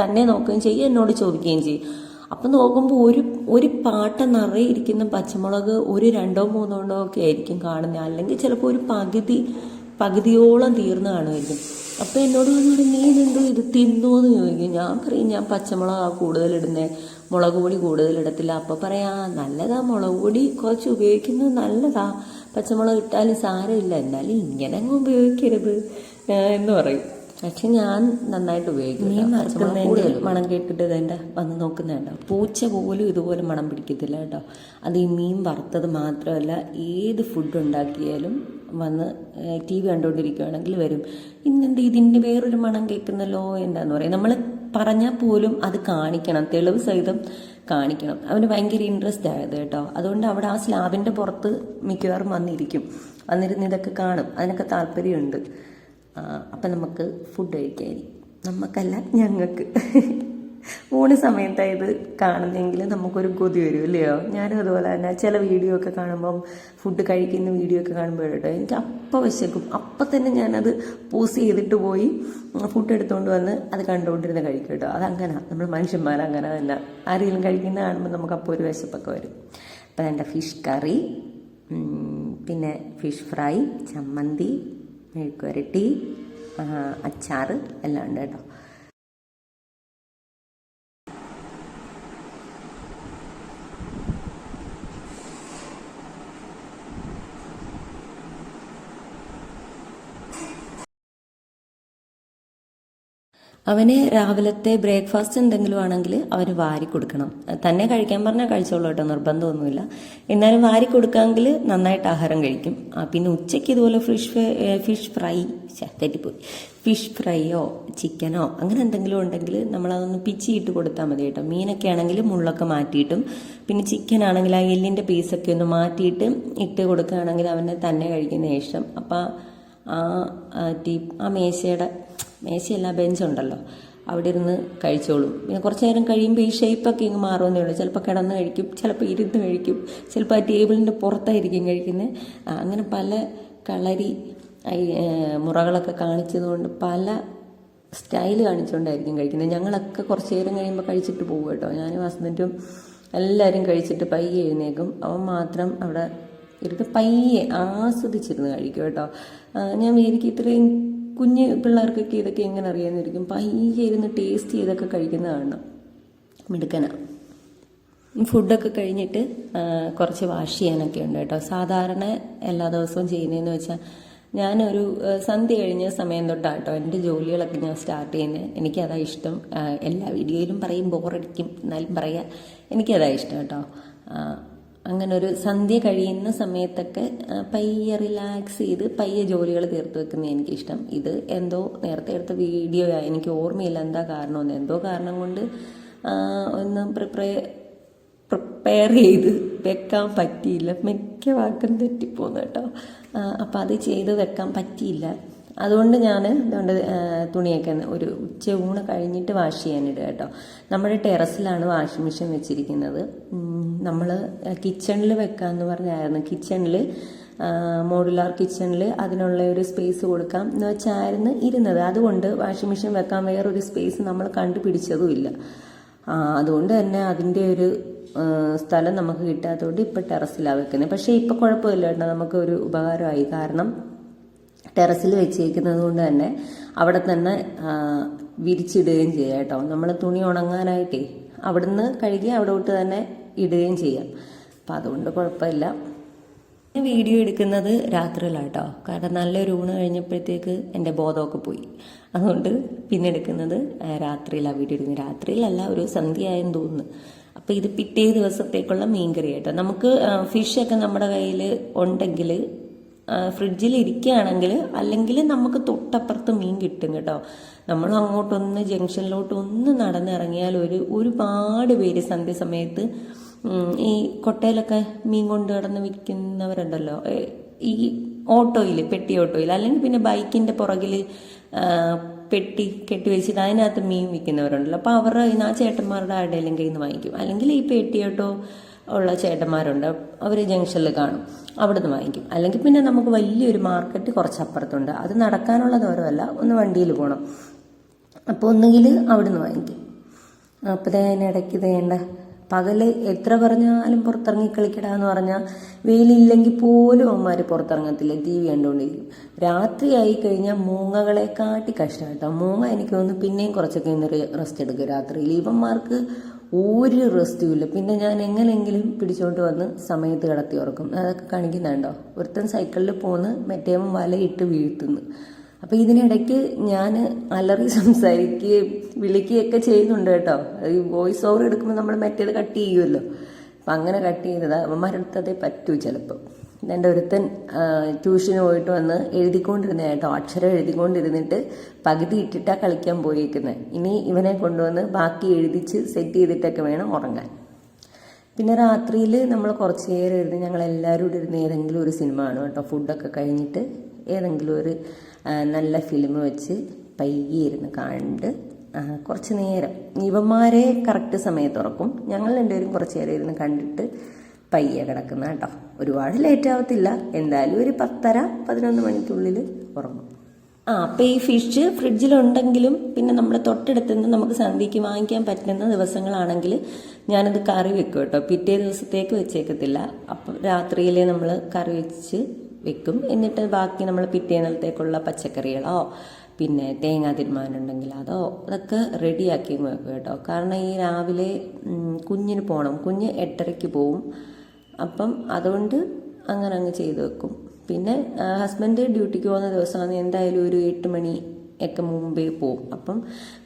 തന്നെ നോക്കുകയും ചെയ്യും എന്നോട് ചോദിക്കുകയും ചെയ്യും. അപ്പം നോക്കുമ്പോൾ ഒരു ഒരു പാട്ട നിറയെ ഇരിക്കുന്ന പച്ചമുളക് ഒരു രണ്ടോ മൂന്നോ ഒക്കെ ആയിരിക്കും കാണുന്നത് അല്ലെങ്കിൽ ചിലപ്പോൾ ഒരു പകുതി പകുതിയോളം തീർന്നു കാണുമായിരിക്കും. അപ്പോൾ എന്നോട് പറഞ്ഞു നീ ഇതെന്തോ ഇത് തിന്നു എന്ന് ചോദിക്കും. ഞാൻ പറയും ഞാൻ പച്ചമുളകാണ് കൂടുതലിടുന്നത് മുളക് പൊടി കൂടുതലിടത്തില്ല അപ്പോൾ പറയാ നല്ലതാ മുളക് പൊടി കുറച്ച് ഉപയോഗിക്കുന്നത് നല്ലതാ. പച്ചമുളക് ഇട്ടാലും സാരമില്ല. എന്നാലും ഇങ്ങനെ അങ്ങ് ഉപയോഗിക്കരുത് എന്ന് പറയും. പക്ഷെ ഞാൻ നന്നായിട്ട് ഉപയോഗിക്കും. മണം കേട്ടിട്ട് ഇതേണ്ട വന്ന് നോക്കുന്നുണ്ടോ? പൂച്ച പോലും ഇതുപോലെ മണം പിടിക്കത്തില്ല കേട്ടോ. അത് ഈ മീൻ വറുത്തത് മാത്രമല്ല ഏത് ഫുഡ് ഉണ്ടാക്കിയാലും വന്ന് ടി വി കണ്ടുകൊണ്ടിരിക്കുകയാണെങ്കിൽ വരും. ഇന്നെന്ത് ഇതിന്റെ വേറൊരു മണം കേൾക്കുന്നല്ലോ എന്താന്ന് പറയും. നമ്മൾ പറഞ്ഞാൽ പോലും അത് കാണിക്കണം. തെളിവ് സഹിതം കാണിക്കണം. അവന് ഭയങ്കര ഇൻട്രസ്റ്റ് ആയത് കേട്ടോ. അതുകൊണ്ട് അവിടെ ആ സ്ലാബിന്റെ പുറത്ത് മിക്കവാറും വന്നിരിക്കും. വന്നിരുന്ന് ഇതൊക്കെ കാണും. അതിനൊക്കെ താല്പര്യമുണ്ട്. അപ്പം നമുക്ക് ഫുഡ് കഴിക്കായിരിക്കും. നമുക്കല്ല ഞങ്ങൾക്ക്. ഊണ് സമയത്തായത് കാണുന്നെങ്കിൽ നമുക്കൊരു കൊതി വരും ഇല്ലയോ ഞാനും അതുപോലെ തന്നെ ചില വീഡിയോ ഒക്കെ കാണുമ്പം ഫുഡ് കഴിക്കുന്ന വീഡിയോ ഒക്കെ കാണുമ്പോൾ കേട്ടോ എനിക്ക് അപ്പം വിശക്കും. അപ്പം തന്നെ ഞാനത് പോസ് ചെയ്തിട്ട് പോയി ഫുഡ് എടുത്തുകൊണ്ട് വന്ന് അത് കണ്ടുകൊണ്ടിരുന്ന് കഴിക്കും കേട്ടോ. അതങ്ങനെ. നമ്മൾ മനുഷ്യന്മാർ അങ്ങനെ തന്നെ. ആരെങ്കിലും കഴിക്കുന്ന കാണുമ്പോൾ നമുക്ക് അപ്പോൾ ഒരു വിശപ്പൊക്കെ വരും. അപ്പം എന്റെ ഫിഷ് കറി പിന്നെ ഫിഷ് ഫ്രൈ ചമ്മന്തി മെഴുക്കുവരട്ടി അച്ചാർ എല്ലാം ഉണ്ട് കേട്ടോ. അവന് രാവിലത്തെ ബ്രേക്ക്ഫാസ്റ്റ് എന്തെങ്കിലും ആണെങ്കിൽ അവന് വാരി കൊടുക്കണം. തന്നെ കഴിക്കാൻ പറഞ്ഞാൽ കഴിച്ചോളൂ കേട്ടോ നിർബന്ധമൊന്നുമില്ല. എന്നാലും വാരി കൊടുക്കാമെങ്കിൽ നന്നായിട്ട് ആഹാരം കഴിക്കും. പിന്നെ ഉച്ചയ്ക്ക് ഇതുപോലെ ഫിഷ് ഫിഷ് ഫ്രൈ തെറ്റിപ്പോയി. ഫിഷ് ഫ്രൈയോ ചിക്കനോ അങ്ങനെ എന്തെങ്കിലും ഉണ്ടെങ്കിൽ നമ്മളതൊന്ന് പിച്ചിയിട്ട് കൊടുത്താൽ മതി കേട്ടോ. മീനൊക്കെ ആണെങ്കിൽ മുള്ളൊക്കെ മാറ്റിയിട്ടും പിന്നെ ചിക്കൻ ആണെങ്കിൽ ആ എല്ലിന്റെ പീസൊക്കെ ഒന്ന് മാറ്റിയിട്ട് ഇട്ട് കൊടുക്കുകയാണെങ്കിൽ അവനെ തന്നെ കഴിക്കുന്ന ശേഷം അപ്പം ആ ടീ ആ മേശയുടെ മേശയല്ല ബെഞ്ചുണ്ടല്ലോ. അവിടെ ഇരുന്ന് കഴിച്ചോളും. പിന്നെ കുറച്ച് നേരം കഴിയുമ്പോൾ ഈ ഷേപ്പൊക്കെ ഇങ്ങ് മാറുമെന്നേ ഉള്ളൂ ചിലപ്പോൾ കിടന്ന് കഴിക്കും ചിലപ്പോൾ ഇരുന്ന് കഴിക്കും ചിലപ്പോൾ ആ ടേബിളിന്റെ പുറത്തായിരിക്കും കഴിക്കുന്നത് അങ്ങനെ പല കളരി മുറകളൊക്കെ കാണിച്ചതുകൊണ്ട് പല സ്റ്റൈൽ കാണിച്ചുകൊണ്ടായിരിക്കും കഴിക്കുന്നത് ഞങ്ങളൊക്കെ കുറച്ച് നേരം കഴിയുമ്പോൾ കഴിച്ചിട്ട് പോകും കേട്ടോ ഞാനും ഹസ്ബൻഡും എല്ലാവരും കഴിച്ചിട്ട് പയ്യെ എഴുന്നേക്കും. അവൻ മാത്രം അവിടെ ഇരുന്ന് പയ്യെ ആസ്വദിച്ചിരുന്ന് കഴിക്കും കേട്ടോ. ഞാൻ വിചാരിക്കും ഇത്രയും കുഞ്ഞ് പിള്ളേർക്കൊക്കെ ഇതൊക്കെ എങ്ങനെ അറിയാമെന്നിരിക്കും പയ്യെ ഇരുന്ന് ടേസ്റ്റ് ചെയ്തൊക്കെ കഴിക്കുന്ന കാണണം. മിടുക്കന. ഫുഡൊക്കെ കഴിഞ്ഞിട്ട് കുറച്ച് വാഷ് ചെയ്യാനൊക്കെ ഉണ്ട് കേട്ടോ. സാധാരണ എല്ലാ ദിവസവും ചെയ്യുന്നതെന്ന് വെച്ചാൽ ഞാനൊരു സന്ധ്യ കഴിഞ്ഞ സമയം തൊട്ടാണ് കേട്ടോ എന്റെ ജോലികളൊക്കെ ഞാൻ സ്റ്റാർട്ട് ചെയ്യുന്നത് എനിക്കതാ ഇഷ്ടം. എല്ലാ വീഡിയോയിലും പറയും ബോറടിക്കും എന്നാലും പറയാം എനിക്കതാ ഇഷ്ടം കേട്ടോ. അങ്ങനെ ഒരു സന്ധ്യ കഴിയുന്ന സമയത്തൊക്കെ പയ്യ റിലാക്സ് ചെയ്ത് പയ്യെ ജോലികൾ തീർത്ത് വെക്കുന്നത് എനിക്കിഷ്ടം. ഇത് എന്തോ നേരത്തെ എടുത്ത വീഡിയോ എനിക്ക് ഓർമ്മയില്ല എന്താ കാരണമെന്ന്. എന്തോ കാരണം കൊണ്ട് ഒന്ന് പ്രിപ്പയർ പ്രിപ്പയർ ചെയ്ത് വെക്കാൻ പറ്റിയില്ല. മിക്ക വാക്കും തെറ്റിപ്പോന്നു കേട്ടോ. അപ്പം അത് ചെയ്ത് വെക്കാൻ പറ്റിയില്ല. അതുകൊണ്ട് ഞാൻ അതുകൊണ്ട് തുണിയൊക്കെ ഒരു ഉച്ച ഊണ് കഴിഞ്ഞിട്ട് വാഷ് ചെയ്യാനിടുക കേട്ടോ. നമ്മുടെ ടെറസിലാണ് വാഷിംഗ് മെഷീൻ വെച്ചിരിക്കുന്നത്. നമ്മൾ കിച്ചണിൽ വെക്കാമെന്ന് പറഞ്ഞായിരുന്നു. കിച്ചണിൽ മോഡുലാർ കിച്ചണിൽ അതിനുള്ള ഒരു സ്പേസ് കൊടുക്കാം. എന്ന് വെച്ചായിരുന്നു ഇരുന്നത്. അതുകൊണ്ട് വാഷിംഗ് മെഷീൻ വെക്കാൻ വേറൊരു സ്പേസ് നമ്മൾ കണ്ടുപിടിച്ചതുമില്ല. അതുകൊണ്ട് തന്നെ അതിന്റെ ഒരു സ്ഥലം നമുക്ക് കിട്ടാത്തതുകൊണ്ട് ഇപ്പം ടെറസിലാണ് വെക്കുന്നത്. പക്ഷേ ഇപ്പം കുഴപ്പമില്ല കേട്ടോ. നമുക്ക് ഒരു ഉപകാരമായി. കാരണം ടെറസിൽ വെച്ചേക്കുന്നത് കൊണ്ട് തന്നെ അവിടെ തന്നെ വിരിച്ചിടുകയും ചെയ്യാം കേട്ടോ. നമ്മൾ തുണി ഉണങ്ങാനായിട്ടേ അവിടുന്ന് കഴുകി അവിടോട്ട് തന്നെ ഇടുകയും ചെയ്യാം. അപ്പം അതുകൊണ്ട് കുഴപ്പമില്ല. വീഡിയോ എടുക്കുന്നത് രാത്രിയിലാണ് രാത്രിയിലാട്ടോ കാരണം നല്ലൊരു ഊണ് കഴിഞ്ഞപ്പോഴത്തേക്ക് എന്റെ ബോധമൊക്കെ പോയി. അതുകൊണ്ട് പിന്നെ എടുക്കുന്നത് രാത്രിയിലാണ് വീഡിയോ എടുക്കുന്നത്. രാത്രിയിലല്ല ഒരു സന്ധ്യയായെന്ന് തോന്നുന്നു. അപ്പോൾ ഇത് പിറ്റേ ദിവസത്തേക്കുള്ള മീൻകറി കേട്ടോ. നമുക്ക് ഫിഷൊക്കെ നമ്മുടെ കയ്യിൽ ഉണ്ടെങ്കിൽ ഫ്രിഡ്ജിൽ ഇരിക്കുകയാണെങ്കിൽ അല്ലെങ്കിൽ നമുക്ക് തൊട്ടപ്പുറത്ത് മീൻ കിട്ടും കേട്ടോ. നമ്മൾ അങ്ങോട്ടൊന്ന് ജംഗ്ഷനിലോട്ട് ഒന്ന് നടന്നിറങ്ങിയാൽ ഒരു ഒരുപാട് പേര് സന്ധ്യസമയത്ത് ഈ കൊട്ടയിലൊക്കെ മീൻ കൊണ്ട് കിടന്ന് വിൽക്കുന്നവരുണ്ടല്ലോ. ഈ ഓട്ടോയിൽ പെട്ടി ഓട്ടോയിൽ അല്ലെങ്കിൽ പിന്നെ ബൈക്കിന്റെ പുറകിൽ പെട്ടി കെട്ടി വെച്ചിട്ട് അതിനകത്ത് മീൻ വിൽക്കുന്നവരുണ്ടല്ലോ. അപ്പോൾ അവരുടെ ആ ചേട്ടന്മാരുടെ ആരുടെയെങ്കിലും കയ്യിൽ നിന്ന് വാങ്ങിക്കും. അല്ലെങ്കിൽ ഈ പെട്ടി ഓട്ടോ ഉള്ള ചേട്ടന്മാരുണ്ട്. അവർ ജംഗ്ഷനിൽ കാണും. അവിടുന്ന് വാങ്ങിക്കും. അല്ലെങ്കിൽ പിന്നെ നമുക്ക് വലിയൊരു മാർക്കറ്റ് കുറച്ച് അപ്പുറത്തുണ്ട് അത് നടക്കാനുള്ള ദൂരമല്ല ഒന്ന് വണ്ടിയിൽ പോകണം അപ്പോൾ ഒന്നുകിൽ അവിടുന്ന് വാങ്ങിക്കും. അപ്പോൾ അതിനിടയ്ക്ക് വേണ്ട പകൽ എത്ര പറഞ്ഞാലും പുറത്തിറങ്ങി കളിക്കടാന്ന് പറഞ്ഞാൽ വെയിലില്ലെങ്കിൽ പോലും അവന്മാർ പുറത്തിറങ്ങത്തില്ല. ടി വി കണ്ടുകൊണ്ടിരിക്കും രാത്രിയായി കഴിഞ്ഞാൽ മൂങ്ങകളെ കാട്ടി കഷ്ടം മൂങ്ങ എനിക്ക് തോന്നുന്നു പിന്നെയും കുറച്ചൊക്കെ ഇന്നൊരു റെസ്റ്റ് എടുക്കും രാത്രിയിൽ. ഇവന്മാർക്ക് ഒരു റെസ്റ്റും ഇല്ല. പിന്നെ ഞാൻ എങ്ങനെയെങ്കിലും പിടിച്ചോണ്ട് വന്ന് സമയത്ത് കിടത്തി ഉറക്കും. അതൊക്കെ കാണിക്കുന്നുണ്ടോ? ഒരുത്തൻ സൈക്കിളിൽ പോന്ന് മറ്റേവൻ വലയിട്ട് വീഴ്ത്തുന്നു. അപ്പോൾ ഇതിനിടയ്ക്ക് ഞാൻ അലറി സംസാരിക്കുകയും വിളിക്കുകയൊക്കെ ചെയ്യുന്നുണ്ട് കേട്ടോ. ഈ വോയിസ് ഓവർ എടുക്കുമ്പോൾ നമ്മൾ മറ്റേത് കട്ട് ചെയ്യുമല്ലോ അപ്പം അങ്ങനെ കട്ട് ചെയ്തത്. അവന്മാരെടുത്തതേ പറ്റൂ ചിലപ്പോൾ എന്റെ ഒരുത്തൻ ട്യൂഷന് പോയിട്ട് വന്ന് എഴുതിക്കൊണ്ടിരുന്ന കേട്ടോ. അക്ഷരം എഴുതിക്കൊണ്ടിരുന്നിട്ട് പകുതി ഇട്ടിട്ടാണ് കളിക്കാൻ പോയിരിക്കുന്നത് ഇനി ഇവനെ കൊണ്ടുവന്ന് ബാക്കി എഴുതിച്ച് സെറ്റ് ചെയ്തിട്ടൊക്കെ വേണം ഉറങ്ങാൻ. പിന്നെ രാത്രിയിൽ നമ്മൾ കുറച്ച് നേരം ഇരുന്ന് ഞങ്ങൾ എല്ലാവരും കൂടി ഇരുന്ന് ഏതെങ്കിലും ഒരു സിനിമ ആണ് കേട്ടോ. ഫുഡൊക്കെ കഴിഞ്ഞിട്ട് ഏതെങ്കിലും ഒരു നല്ല ഫിലിം വെച്ച് പയ്യെ ഇരുന്ന് കണ്ട് കുറച്ച് നേരം. ഇവന്മാരെ കറക്റ്റ് സമയത്ത് ഉറക്കും. ഞങ്ങൾ രണ്ടുപേരും കുറച്ച് നേരം ഇരുന്ന് കണ്ടിട്ട് പയ്യെ കിടക്കുന്ന കേട്ടോ ഒരുപാട് ലേറ്റ് ആവത്തില്ല. എന്തായാലും ഒരു പത്തര പതിനൊന്ന് മണിക്കുള്ളിൽ ഉറങ്ങും. ആ അപ്പം ഈ ഫിഷ് ഫ്രിഡ്ജിലുണ്ടെങ്കിലും പിന്നെ നമ്മുടെ തൊട്ടടുത്ത് നിന്ന് നമുക്ക് സന്ധ്യയ്ക്ക് വാങ്ങിക്കാൻ പറ്റുന്ന ദിവസങ്ങളാണെങ്കിൽ ഞാനത് കറി വെക്കും കേട്ടോ. പിറ്റേ ദിവസത്തേക്ക് വെച്ചേക്കത്തില്ല. അപ്പം രാത്രിയിലെ നമ്മൾ കറി വെച്ച് വെക്കും. എന്നിട്ട് ബാക്കി നമ്മൾ പിറ്റേന്നലത്തേക്കുള്ള പച്ചക്കറികളോ പിന്നെ തേങ്ങ തിരുമാനുണ്ടെങ്കിൽ അതോ അതൊക്കെ റെഡിയാക്കി വെക്കും കേട്ടോ. കാരണം ഈ രാവിലെ കുഞ്ഞിന് പോകണം കുഞ്ഞ് എട്ടരയ്ക്ക് പോവും. അപ്പം അതുകൊണ്ട് അങ്ങനെ അങ്ങ് ചെയ്തു വെക്കും. പിന്നെ ഹസ്ബൻഡ് ഡ്യൂട്ടിക്ക് പോകുന്ന ദിവസമാണ് എന്തായാലും ഒരു എട്ട് മണി ഒക്കെ മുമ്പേ പോവും. അപ്പം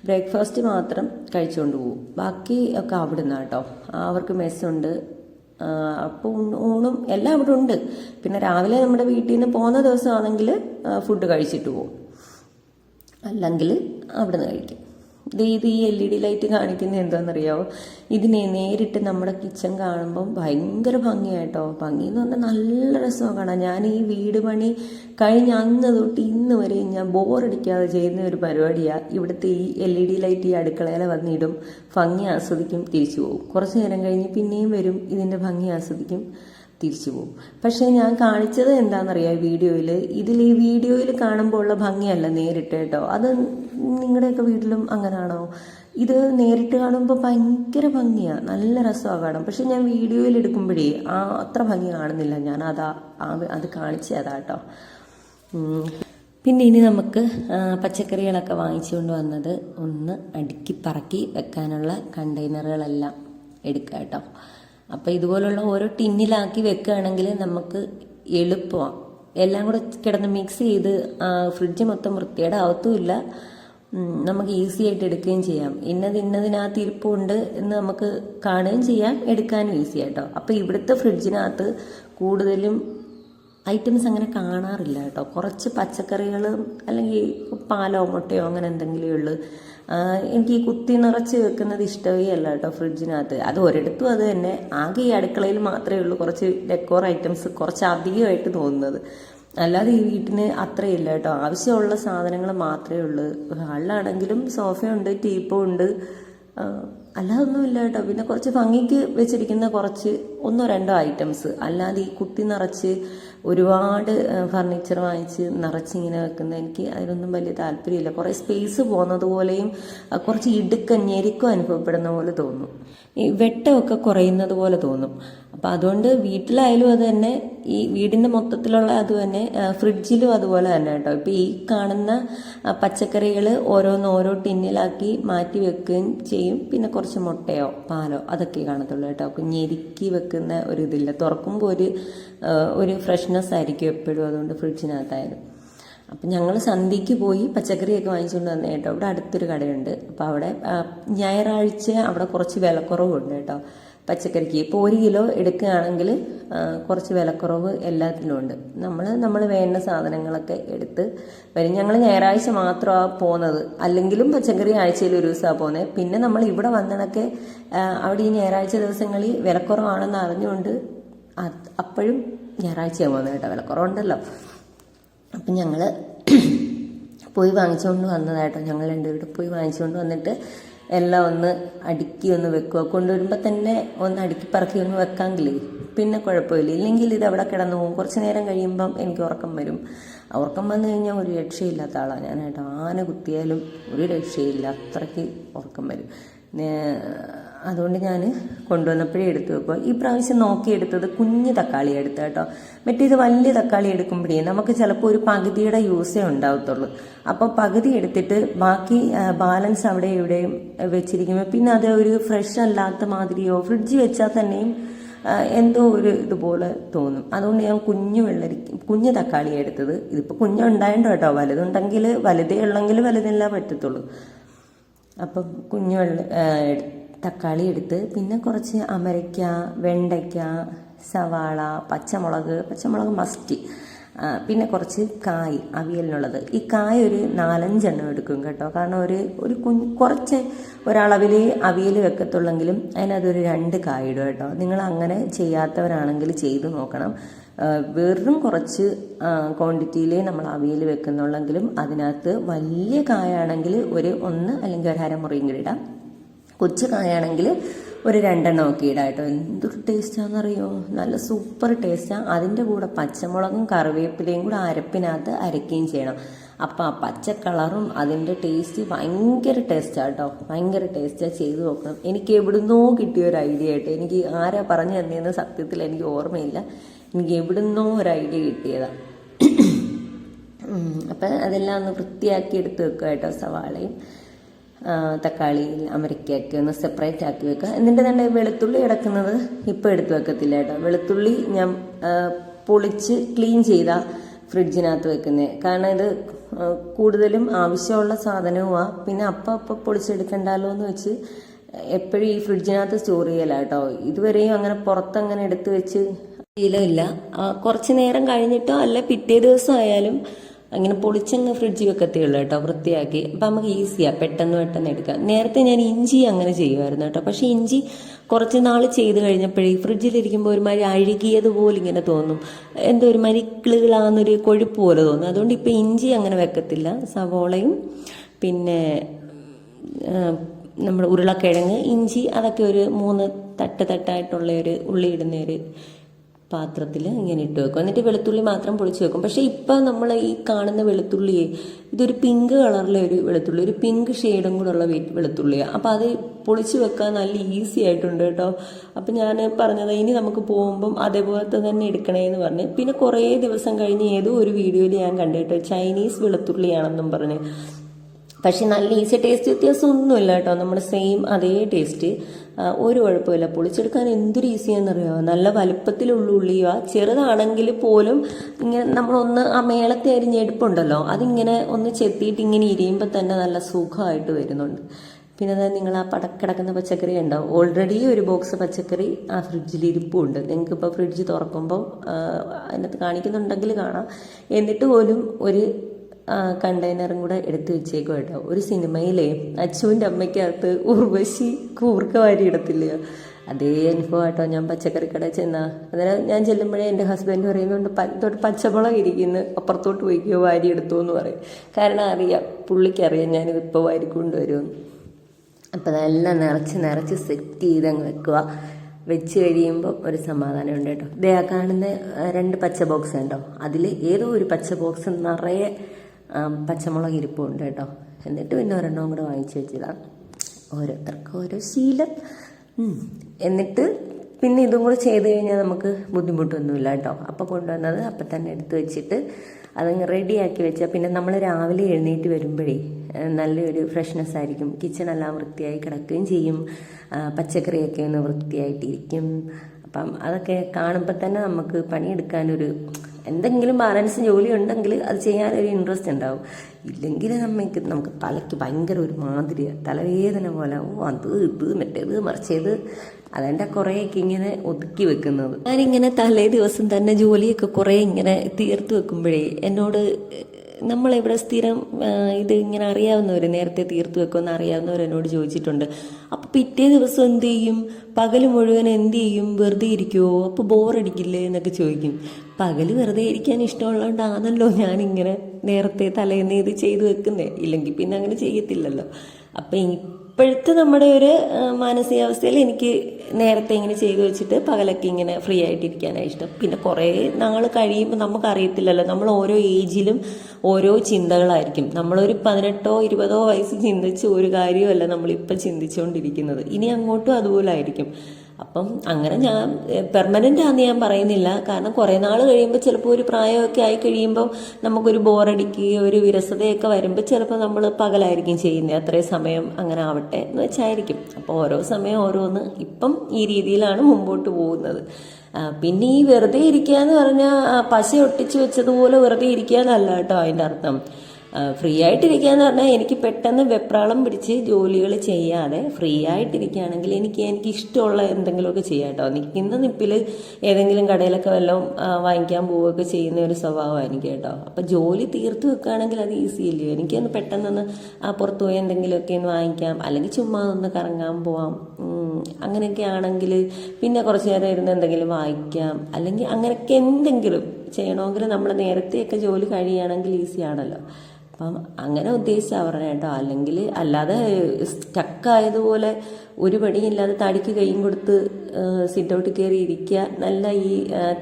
ബ്രേക്ക്ഫാസ്റ്റ് മാത്രം കഴിച്ചുകൊണ്ട് പോകും ബാക്കി ഒക്കെ അവിടെ നിന്ന് കേട്ടോ അവർക്ക് മെസ്സുണ്ട് അപ്പോൾ ഊണും എല്ലാം അവിടെ ഉണ്ട്. പിന്നെ രാവിലെ നമ്മുടെ വീട്ടിൽ നിന്ന് പോകുന്ന ദിവസമാണെങ്കിൽ ഫുഡ് കഴിച്ചിട്ട് പോകും അല്ലെങ്കിൽ അവിടെ നിന്ന് കഴിക്കും. ഇത് ഈ എൽ ഇ ഡി ലൈറ്റ് കാണിക്കുന്നത് എന്താണെന്നറിയാമോ ഇതിനെ നേരിട്ട് നമ്മുടെ കിച്ചൺ കാണുമ്പം ഭയങ്കര ഭംഗിയായിട്ടോ? ഭംഗി എന്ന് പറഞ്ഞാൽ നല്ല രസമാണ് കാണാൻ. ഞാൻ ഈ വീട് പണി കഴിഞ്ഞ അന്ന് തൊട്ട് ഇന്ന് വരെ ഞാൻ ബോറടിക്കാതെ ചെയ്യുന്ന ഒരു പരിപാടിയാണ് ഇവിടുത്തെ ഈ എൽ ഇ ഡി ലൈറ്റ് ഈ അടുക്കളയിൽ വന്നിടും. ഭംഗി ആസ്വദിക്കും തിരിച്ചു പോകും. കുറച്ച് നേരം കഴിഞ്ഞ് പിന്നെയും വരും ഇതിന്റെ ഭംഗി ആസ്വദിക്കും. തിരിച്ചു പോകും. പക്ഷേ ഞാൻ കാണിച്ചത് എന്താണെന്നറിയാം വീഡിയോയിൽ ഇതിൽ ഈ വീഡിയോയിൽ കാണുമ്പോൾ ഉള്ള ഭംഗിയല്ല നേരിട്ട് കേട്ടോ. അത് നിങ്ങളുടെയൊക്കെ വീട്ടിലും അങ്ങനാണോ? ഇത് നേരിട്ട് കാണുമ്പോൾ ഭയങ്കര ഭംഗിയാണ് നല്ല രസമാണ് കാണാം പക്ഷെ ഞാൻ വീഡിയോയിൽ എടുക്കുമ്പോഴേ ആ അത്ര ഭംഗി കാണുന്നില്ല ഞാൻ. അതാ അത് കാണിച്ചതാ കേട്ടോ. പിന്നെ ഇനി നമുക്ക് പച്ചക്കറികളൊക്കെ പച്ചക്കറികളൊക്കെ വാങ്ങിച്ചുകൊണ്ട് വന്നത് ഒന്ന് അടുക്കി പറക്കി വെക്കാനുള്ള കണ്ടെയ്നറുകളെല്ലാം എടുക്കാം കേട്ടോ. അപ്പോൾ ഇതുപോലുള്ള ഓരോ ടിന്നിലാക്കി വെക്കുകയാണെങ്കിൽ നമുക്ക് എളുപ്പമാണ് എല്ലാം കൂടെ കിടന്ന് മിക്സ് ചെയ്ത് ഫ്രിഡ്ജ് മൊത്തം വൃത്തിയുടെ ആവത്തുമില്ല നമുക്ക് ഈസി ആയിട്ട് എടുക്കുകയും ചെയ്യാം. ഇന്നത് ഇന്നതിനകത്ത് ഇരിപ്പുണ്ട് എന്ന് നമുക്ക് കാണുകയും ചെയ്യാം. എടുക്കാനും ഈസി ആയിട്ടോ അപ്പോൾ ഇവിടുത്തെ ഫ്രിഡ്ജിനകത്ത് കൂടുതലും ഐറ്റംസ് അങ്ങനെ കാണാറില്ല കേട്ടോ. കുറച്ച് പച്ചക്കറികൾ അല്ലെങ്കിൽ പാലോ മുട്ടയോ അങ്ങനെ എന്തെങ്കിലും ഉള്ളു. എനിക്ക് ഈ കുത്തി നിറച്ച് വെക്കുന്നത് ഇഷ്ടമേ അല്ല കേട്ടോ ഫ്രിഡ്ജിനകത്ത്. അത് ഒരിടത്തും അത് തന്നെ. ആകെ ഈ അടുക്കളയിൽ മാത്രമേ ഉള്ളൂ കുറച്ച് ഡെക്കോർ ഐറ്റംസ് കുറച്ച് അധികമായിട്ട് തോന്നുന്നത്. അല്ലാതെ ഈ വീട്ടിന് അത്രയില്ല കേട്ടോ. ആവശ്യമുള്ള സാധനങ്ങൾ മാത്രമേ ഉള്ളൂ. ഹാളിലാണെങ്കിലും സോഫയുണ്ട് ടീപ്പോ ഉണ്ട്. അല്ലാതൊന്നുമില്ല കേട്ടോ. പിന്നെ കുറച്ച് ഭംഗിക്ക് വെച്ചിരിക്കുന്ന കുറച്ച് ഒന്നോ രണ്ടോ ഐറ്റംസ് അല്ലാതെ ഈ കുത്തി നിറച്ച് ഒരുപാട് ഫർണിച്ചർ വാങ്ങിച്ച് നിറച്ചിങ്ങനെ വെക്കുന്ന എനിക്ക് അതിനൊന്നും വലിയ താല്പര്യമില്ല. കുറേ സ്പേസ് പോകുന്നത് പോലെയും കുറച്ച് ഇടുക്കം ഞെരുക്കം അനുഭവപ്പെടുന്ന പോലെ തോന്നും. ഈ വെട്ടമൊക്കെ കുറയുന്നത് പോലെ തോന്നും. അപ്പം അതുകൊണ്ട് വീട്ടിലായാലും അത് തന്നെ ഈ വീടിന്റെ മൊത്തത്തിലുള്ള അത് തന്നെ ഫ്രിഡ്ജിലും അതുപോലെ തന്നെ കേട്ടോ. ഇപ്പം ഈ കാണുന്ന പച്ചക്കറികൾ ഓരോന്ന് ഓരോ ടിന്നിലാക്കി മാറ്റി വെക്കുകയും ചെയ്യും. പിന്നെ കുറച്ച് മുട്ടയോ പാലോ അതൊക്കെ കാണത്തുള്ളൂ കേട്ടോ. ഞെരുക്കി വെക്കുന്ന ഒരു ഇതില്ല. തുറക്കുമ്പോൾ ഒരു ഒരു ഫ്രഷ്നെസ് ആയിരിക്കും എപ്പോഴും അതുകൊണ്ട് ഫ്രിഡ്ജിനകത്തായാലും അപ്പം ഞങ്ങൾ സന്ധ്യയ്ക്ക് പോയി പച്ചക്കറിയൊക്കെ വാങ്ങിച്ചുകൊണ്ട് വന്നു കേട്ടോ. ഇവിടെ അടുത്തൊരു കടയുണ്ട്. അപ്പോൾ അവിടെ ഞായറാഴ്ച അവിടെ കുറച്ച് വിലക്കുറവുണ്ട് കേട്ടോ. പച്ചക്കറിക്ക്. ഇപ്പോൾ ഒരു കിലോ എടുക്കുകയാണെങ്കിൽ കുറച്ച് വിലക്കുറവ് എല്ലാത്തിനും ഉണ്ട്. നമ്മൾ നമ്മൾ വേണ്ട സാധനങ്ങളൊക്കെ എടുത്ത് വരും. ഞങ്ങൾ ഞായറാഴ്ച മാത്രമാണ് പോകുന്നത് അല്ലെങ്കിലും പച്ചക്കറി ആഴ്ചയിൽ ഒരു ദിവസമാണ് പോകുന്നത് പിന്നെ നമ്മൾ ഇവിടെ വന്നതൊക്കെ അവിടെ ഈ ഞായറാഴ്ച ദിവസങ്ങളിൽ വിലക്കുറവാണെന്ന് അറിഞ്ഞുകൊണ്ട് അപ്പോഴും ഞായറാഴ്ചയാണ് പോകുന്നത് കേട്ടോ. വിലക്കുറവുണ്ടല്ലോ. അപ്പം ഞങ്ങൾ പോയി വാങ്ങിച്ചുകൊണ്ട് വന്നതായിട്ടോ ഞങ്ങൾ രണ്ടുപേരും പോയി വാങ്ങിച്ചുകൊണ്ട് വന്നിട്ട് എല്ലാം ഒന്ന് അടുക്കി ഒന്ന് വെക്കുക. കൊണ്ടുവരുമ്പോൾ തന്നെ ഒന്ന് അടുക്കി പറക്കി ഒന്ന് വെക്കാമെങ്കിലേ പിന്നെ കുഴപ്പമില്ല. ഇല്ലെങ്കിൽ ഇത് അവിടെ കിടന്നു പോകും. കുറച്ച് നേരം കഴിയുമ്പം എനിക്ക് ഉറക്കം വരും. ഉറക്കം വന്നു കഴിഞ്ഞാൽ ഒരു രക്ഷയില്ലാത്ത ആളാണ് ഞാൻ ആന കുത്തിയാലും ഒരു രക്ഷയില്ല. അത്രയ്ക്ക് ഉറക്കം വരും. അതുകൊണ്ട് ഞാൻ കൊണ്ടുവന്നപ്പോഴേ എടുത്തു വെക്കുക ഈ പ്രാവശ്യം നോക്കിയെടുത്തത് കുഞ്ഞു തക്കാളി എടുത്ത കേട്ടോ. മറ്റേത് വലിയ തക്കാളി എടുക്കുമ്പോഴേ നമുക്ക് ചിലപ്പോൾ ഒരു പകുതിയുടെ യൂസേ ഉണ്ടാവത്തുള്ളൂ. അപ്പോൾ പകുതി എടുത്തിട്ട് ബാക്കി ബാലൻസ് അവിടെ ഇവിടെയും വെച്ചിരിക്കുമ്പോൾ പിന്നെ അത് ഒരു ഫ്രഷ് അല്ലാത്ത മാതിരിയോ ഫ്രിഡ്ജ് വെച്ചാൽ തന്നെയും എന്തോ ഒരു ഇതുപോലെ തോന്നും. അതുകൊണ്ട് ഞാൻ കുഞ്ഞു വെള്ളരി കുഞ്ഞു തക്കാളി എടുത്തത്. ഇതിപ്പോൾ കുഞ്ഞുണ്ടായതുകൊണ്ട് കേട്ടോ. വലുതുണ്ടെങ്കിൽ വലുതേ ഉള്ളെങ്കിൽ വലുതെല്ലാം പറ്റത്തുള്ളൂ. അപ്പം കുഞ്ഞു വെള്ള തക്കാളി എടുത്ത് പിന്നെ കുറച്ച് അമരയ്ക്ക വെണ്ടയ്ക്ക സവാള പച്ചമുളക് പച്ചമുളക് മസ്റ്റ് പിന്നെ കുറച്ച് കായ് അവിയലിനുള്ളത്. ഈ കായ ഒരു നാലഞ്ചെണ്ണം എടുക്കും കേട്ടോ. കാരണം ഒരു ഒരു കുഞ്ഞ് കുറച്ച് ഒരളവിൽ അവിയൽ വെക്കത്തുള്ളെങ്കിലും അതിനകത്തൊരു രണ്ട് കായ ഇടും കേട്ടോ. നിങ്ങൾ അങ്ങനെ ചെയ്യാത്തവരാണെങ്കിൽ ചെയ്ത് നോക്കണം. വെറും കുറച്ച് ക്വാണ്ടിറ്റിയിലേ നമ്മൾ അവിയൽ വെക്കുന്നുള്ളെങ്കിലും അതിനകത്ത് വലിയ കായാണെങ്കിൽ ഒരു ഒന്ന് അല്ലെങ്കിൽ ഒരു അരമുറിയും കൂടി ഇടാം. കൊച്ചു കായാണെങ്കിൽ ഒരു രണ്ടെണ്ണം ഒക്കെ ഇടാം കേട്ടോ. എന്തൊരു ടേസ്റ്റാണെന്നറിയോ നല്ല സൂപ്പർ ടേസ്റ്റാണ് അതിന്റെ കൂടെ പച്ചമുളകും കറിവേപ്പിലയും കൂടെ അരപ്പിനകത്ത് അരയ്ക്കുകയും ചെയ്യണം. അപ്പം ആ പച്ച കളറും അതിന്റെ ടേസ്റ്റ് ഭയങ്കര ടേസ്റ്റാണ് കേട്ടോ. ഭയങ്കര ടേസ്റ്റാണ് ചെയ്തു നോക്കണം. എനിക്ക് എവിടുന്നോ കിട്ടിയ ഒരു ഐഡിയ ആയിട്ട് എനിക്ക് ആരാ പറഞ്ഞു തന്നെയെന്ന് സത്യത്തിൽ എനിക്ക് ഓർമ്മയില്ല. എനിക്ക് എവിടുന്നോ ഒരു ഐഡിയ കിട്ടിയതാണ് അപ്പം അതെല്ലാം ഒന്ന് വൃത്തിയാക്കി എടുത്ത് വെക്കുക കേട്ടോ സവാളയും. ആ, അമരക്കയൊക്കെ ഒന്ന് സെപ്പറേറ്റ് ആക്കി വെക്കുക. എന്നിട്ട് തന്നെ വെളുത്തുള്ളി കിടക്കുന്നത് ഇപ്പോൾ എടുത്തു വെക്കത്തില്ല കേട്ടോ. വെളുത്തുള്ളി ഞാൻ പൊളിച്ച് ക്ലീൻ ചെയ്ത ഫ്രിഡ്ജിനകത്ത് വെക്കുന്നത് കാരണം ഇത് കൂടുതലും ആവശ്യമുള്ള സാധനവുമാണ് പിന്നെ അപ്പം അപ്പം പൊളിച്ചെടുക്കണ്ടല്ലോ എന്ന് വെച്ച് എപ്പോഴും ഈ ഫ്രിഡ്ജിനകത്ത് സ്റ്റോർ ചെയ്യല കേട്ടോ. ഇതുവരെയും അങ്ങനെ പുറത്തങ്ങനെ എടുത്ത് വെച്ച് ശീലമില്ല. കുറച്ച് നേരം കഴിഞ്ഞിട്ടോ അല്ല പിറ്റേ ദിവസം ആയാലും അങ്ങനെ പൊളിച്ചങ്ങ് ഫ്രിഡ്ജിൽ വെക്കത്തേ ഉള്ളൂ കേട്ടോ വൃത്തിയാക്കി. അപ്പം നമുക്ക് ഈസിയാണ് പെട്ടെന്ന് പെട്ടെന്ന് എടുക്കാം. നേരത്തെ ഞാൻ ഇഞ്ചി അങ്ങനെ ചെയ്യുമായിരുന്നു കേട്ടോ. പക്ഷേ ഇഞ്ചി കുറച്ച് നാൾ ചെയ്ത് കഴിഞ്ഞപ്പോഴേ ഫ്രിഡ്ജിലിരിക്കുമ്പോൾ ഒരുമാതിരി അഴുകിയതുപോലെ ഇങ്ങനെ തോന്നും. എന്തോ ഒരു മാതിരി കിളുകളാന്നൊരു കൊഴുപ്പ് പോലെ തോന്നും. അതുകൊണ്ട് ഇപ്പം ഇഞ്ചി അങ്ങനെ വെക്കത്തില്ല. സവോളയും പിന്നെ നമ്മുടെ ഉരുളക്കിഴങ്ങ് ഇഞ്ചി അതൊക്കെ ഒരു മൂന്ന് തട്ട് തട്ടായിട്ടുള്ള ഒരു ഉള്ളി ഇടുന്ന ഒരു പാത്രത്തിൽ ഇങ്ങനെ ഇട്ട് വെക്കും. എന്നിട്ട് വെളുത്തുള്ളി മാത്രം പൊളിച്ച് വെക്കും. പക്ഷേ ഇപ്പം നമ്മൾ ഈ കാണുന്ന വെളുത്തുള്ളിയെ ഇതൊരു പിങ്ക് കളറിലെ ഒരു വെളുത്തുള്ളി ഒരു പിങ്ക് ഷെയ്ഡും കൂടെ ഉള്ള വെ- വെളുത്തുള്ളിയാണ് അപ്പോൾ അത് പൊളിച്ച് വെക്കാൻ നല്ല ഈസി ആയിട്ടുണ്ട് കേട്ടോ. അപ്പം ഞാൻ പറഞ്ഞത് ഇനി നമുക്ക് പോകുമ്പം അതേപോലത്തെ തന്നെ എടുക്കണേന്ന് പറഞ്ഞ്. പിന്നെ കുറേ ദിവസം കഴിഞ്ഞ് ഏതോ ഒരു വീഡിയോയിൽ ഞാൻ കണ്ടു കേട്ടോ ചൈനീസ് വെളുത്തുള്ളിയാണെന്നും പറഞ്ഞ്. പക്ഷെ നല്ല ഈസി ടേസ്റ്റ് വ്യത്യാസം ഒന്നുമില്ല കേട്ടോ. നമ്മുടെ സെയിം അതേ ടേസ്റ്റ് ഒരു കുഴപ്പമില്ല. പൊളിച്ചെടുക്കാൻ എന്തൊരു ഈസിയാണെന്നറിയാമോ നല്ല വലുപ്പത്തിലുള്ള ഉള്ളിയുക ചെറുതാണെങ്കിൽ പോലും ഇങ്ങനെ നമ്മളൊന്ന് ആ മേളത്തെ അരിഞ്ഞെടുപ്പുണ്ടല്ലോ അതിങ്ങനെ ഒന്ന് ചെത്തിയിട്ട് ഇങ്ങനെ ഇരിയുമ്പോൾ തന്നെ നല്ല സുഖമായിട്ട് വരുന്നുണ്ട്. പിന്നെ അതായത് നിങ്ങൾ ആ പടക്കിടക്കുന്ന പച്ചക്കറി ഉണ്ടാവും ഓൾറെഡി ഒരു ബോക്സ് പച്ചക്കറി ആ ഫ്രിഡ്ജിൽ ഇരിപ്പുണ്ട്. നിങ്ങൾക്ക് ഇപ്പോൾ ഫ്രിഡ്ജ് തുറക്കുമ്പോൾ അതിനകത്ത് കാണിക്കുന്നുണ്ടെങ്കിൽ കാണാം. എന്നിട്ട് പോലും ഒരു കണ്ടെയ്നറും കൂടെ എടുത്തു വെച്ചേക്കും കേട്ടോ. ഒരു സിനിമയിലെ അച്ചുവിന്റെ അമ്മയ്ക്കകത്ത് ഉർവശി കൂർക്ക വാരി ഇടത്തില്ല? അതേ അനുഭവം കേട്ടോ ഞാൻ പച്ചക്കറി കടയിൽ ചെന്നാ. അന്നേരം ഞാൻ ചെല്ലുമ്പോഴേ എന്റെ ഹസ്ബൻഡ് പറയുന്നുണ്ട് തൊട്ട് പച്ചമുളക് ഇരിക്കുന്നു. അപ്പുറത്തോട്ട് പോയിക്കോ വാരി എടുത്തു എന്ന് പറയും. കാരണം അറിയാം പുള്ളിക്കറിയാം ഞാനിത് ഇപ്പോൾ വാരി കൊണ്ടുവരുമെന്ന് അപ്പം അതെല്ലാം നിറച്ച് നിറച്ച് സെറ്റ് ചെയ്ത് അങ്ങ് വെക്കുക വെച്ച് കഴിയുമ്പോൾ ഒരു സമാധാനമുണ്ട് കേട്ടോ. ഇതേ ആ കാണുന്ന രണ്ട് പച്ച ബോക്സ് ഉണ്ടോ? അതിൽ ഏതോ ഒരു പച്ച ബോക്സ് നിറയെ പച്ചമുളക് ഇരിപ്പുണ്ട് കേട്ടോ. എന്നിട്ട് പിന്നെ ഒരെണ്ണവും കൂടെ വാങ്ങിച്ചു വെച്ചതാണ്. ഓരോരുത്തർക്കും ഓരോ ശീലം. എന്നിട്ട് പിന്നെ ഇതും കൂടെ ചെയ്ത് കഴിഞ്ഞാൽ നമുക്ക് ബുദ്ധിമുട്ടൊന്നുമില്ല കേട്ടോ. അപ്പോൾ കൊണ്ടുവന്നത് അപ്പം തന്നെ എടുത്ത് വെച്ചിട്ട് അതങ്ങ് റെഡിയാക്കി വെച്ചാൽ പിന്നെ നമ്മൾ രാവിലെ എഴുന്നേറ്റ് വരുമ്പോഴേ നല്ലൊരു ഫ്രഷ്നെസ് ആയിരിക്കും. കിച്ചണെല്ലാം വൃത്തിയായി കിടക്കുകയും ചെയ്യും. പച്ചക്കറിയൊക്കെ ഒന്ന് വൃത്തിയായിട്ടിരിക്കും. അപ്പം അതൊക്കെ കാണുമ്പോൾ തന്നെ നമുക്ക് പണിയെടുക്കാനൊരു എന്തെങ്കിലും ബാലൻസ് ജോലി ഉണ്ടെങ്കിൽ അത് ചെയ്യാനൊരു ഇൻട്രസ്റ്റ് ഉണ്ടാവും. ഇല്ലെങ്കിൽ നമുക്ക് നമുക്ക് തലയ്ക്ക് ഭയങ്കര ഒരു മാതിരി തലവേദന പോലെ ഓ അത് ഇത് മറ്റേത് മറിച്ചത്. അതെന്റെ കുറേയൊക്കെ ഇങ്ങനെ ഒതുക്കി വെക്കുന്നത്. ഞാനിങ്ങനെ തലേ ദിവസം തന്നെ ജോലിയൊക്കെ കുറേ ഇങ്ങനെ തീർത്ത് വെക്കുമ്പോഴേ എന്നോട് നമ്മളിവിടെ സ്ഥിരം ഇത് ഇങ്ങനെ അറിയാവുന്നവർ നേരത്തെ തീർത്തു വെക്കുമെന്ന് അറിയാവുന്നവർ എന്നോട് ചോദിച്ചിട്ടുണ്ട്. അപ്പോൾ പിറ്റേ ദിവസം എന്ത് ചെയ്യും? പകൽ മുഴുവൻ എന്ത് ചെയ്യും? വെറുതെ ഇരിക്കുമോ അപ്പോൾ ബോറടിക്കില്ലേ എന്നൊക്കെ ചോദിക്കും. പകൽ വെറുതെ ഇരിക്കാൻ ഇഷ്ടമുള്ളതുകൊണ്ടാണല്ലോ ഞാനിങ്ങനെ നേരത്തെ തലേന്ന് ഇത് ചെയ്തു വെക്കുന്നത് ഇല്ലെങ്കിൽ പിന്നെ അങ്ങനെ ചെയ്യത്തില്ലല്ലോ. അപ്പം ഇപ്പോഴത്തെ നമ്മുടെ ഒരു മാനസികാവസ്ഥയിൽ എനിക്ക് നേരത്തെ ഇങ്ങനെ ചെയ്തു വെച്ചിട്ട് പകലൊക്കെ ഇങ്ങനെ ഫ്രീ ആയിട്ടിരിക്കാനാണ് ഇഷ്ടം. പിന്നെ കുറേ നാൾ കഴിയുമ്പോൾ നമുക്കറിയത്തില്ലല്ലോ. നമ്മൾ ഓരോ ഏജിലും ഓരോ ചിന്തകളായിരിക്കും. നമ്മളൊരു പതിനെട്ടോ ഇരുപതോ വയസ്സ് ചിന്തിച്ച് ഒരു കാര്യമല്ല നമ്മളിപ്പോൾ ചിന്തിച്ചുകൊണ്ടിരിക്കുന്നത്. ഇനി അങ്ങോട്ടും അതുപോലെ ആയിരിക്കും. അപ്പം അങ്ങനെ ഞാൻ പെർമനന്റ് ആണെന്ന് ഞാൻ പറയുന്നില്ല. കാരണം കുറേ നാൾ കഴിയുമ്പോൾ ചിലപ്പോൾ ഒരു പ്രായമൊക്കെ ആയി കഴിയുമ്പോൾ നമുക്കൊരു ബോറടിക്കുകയോ ഒരു വിരസതയൊക്കെ വരുമ്പോൾ ചിലപ്പോൾ നമ്മൾ പകലായിരിക്കും ചെയ്യുന്നത് അത്രയും സമയം അങ്ങനെ ആവട്ടെ എന്ന് വെച്ചായിരിക്കും. അപ്പോൾ ഓരോ സമയം ഓരോന്ന് ഇപ്പം ഈ രീതിയിലാണ് മുമ്പോട്ട് പോകുന്നത്. പിന്നെ ഈ വെറുതെ ഇരിക്കുക എന്ന് പറഞ്ഞാൽ പശ ഒട്ടിച്ചു വെച്ചതുപോലെ വെറുതെ ഇരിക്കുക എന്നല്ല കേട്ടോ അതിന്റെ അർത്ഥം. ഫ്രീ ആയിട്ടിരിക്കുക എന്ന് പറഞ്ഞാൽ എനിക്ക് പെട്ടെന്ന് വെപ്രാളം പിടിച്ച് ജോലികൾ ചെയ്യാതെ ഫ്രീ ആയിട്ടിരിക്കുകയാണെങ്കിൽ എനിക്ക് എനിക്ക് ഇഷ്ടമുള്ള എന്തെങ്കിലുമൊക്കെ ചെയ്യാം കേട്ടോ. നിൽക്കുന്ന നിപ്പിൽ ഏതെങ്കിലും കടയിലൊക്കെ വല്ലതും വാങ്ങിക്കാൻ പോവുകയൊക്കെ ചെയ്യുന്ന ഒരു സ്വഭാവം എനിക്ക് കേട്ടോ. അപ്പം ജോലി തീർത്ത് വെക്കുകയാണെങ്കിൽ അത് ഈസി അല്ലയോ? എനിക്കൊന്ന് പെട്ടെന്നൊന്ന് പുറത്ത് പോയി എന്തെങ്കിലുമൊക്കെ ഒന്ന് വാങ്ങിക്കാം. അല്ലെങ്കിൽ ചുമ്മാ ഒന്ന് കറങ്ങാൻ പോവാം. അങ്ങനെയൊക്കെ ആണെങ്കിൽ പിന്നെ കുറച്ച് നേരം ഇരുന്ന് എന്തെങ്കിലും വായിക്കാം. അല്ലെങ്കിൽ അങ്ങനെയൊക്കെ എന്തെങ്കിലും ചെയ്യണമെങ്കിൽ നമ്മൾ നേരത്തെയൊക്കെ ജോലി കഴിയുകയാണെങ്കിൽ ഈസി ആണല്ലോ. അപ്പം അങ്ങനെ ഉദ്ദേശിച്ച അവരുടെ അല്ലെങ്കിൽ അല്ലാതെ സ്റ്റക്കായതുപോലെ ഒരു പണിയില്ലാതെ തടിക്ക് കൈയും കൊടുത്ത് സിറ്റൗട്ട് കയറി ഇരിക്കുക നല്ല ഈ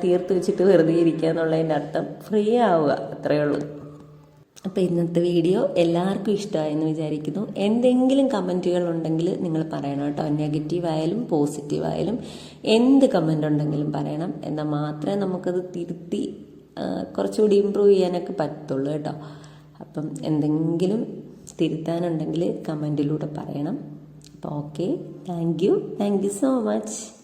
തീർത്ത് വെച്ചിട്ട് വെറുതെ ഇരിക്കുക എന്നുള്ളതിന്റെ അർത്ഥം ഫ്രീ ആവുക അത്രയേ ഉള്ളൂ. അപ്പോൾ ഇന്നത്തെ വീഡിയോ എല്ലാവർക്കും ഇഷ്ടമായെന്ന് വിചാരിക്കുന്നു. എന്തെങ്കിലും കമന്റുകൾ ഉണ്ടെങ്കിൽ നിങ്ങൾ പറയണം കേട്ടോ. നെഗറ്റീവ് ആയാലും പോസിറ്റീവ് ആയാലും എന്ത് കമന്റ് ഉണ്ടെങ്കിലും പറയണം. എന്നാൽ മാത്രമേ നമുക്കത് തിരുത്തി കുറച്ചുകൂടി ഇമ്പ്രൂവ് ചെയ്യാനൊക്കെ പറ്റുള്ളൂ കേട്ടോ. അപ്പം എന്തെങ്കിലും തിരുത്താനുണ്ടെങ്കിൽ കമന്റിലൂടെ പറയണം. അപ്പോൾ okay. Thank you. Thank you so much.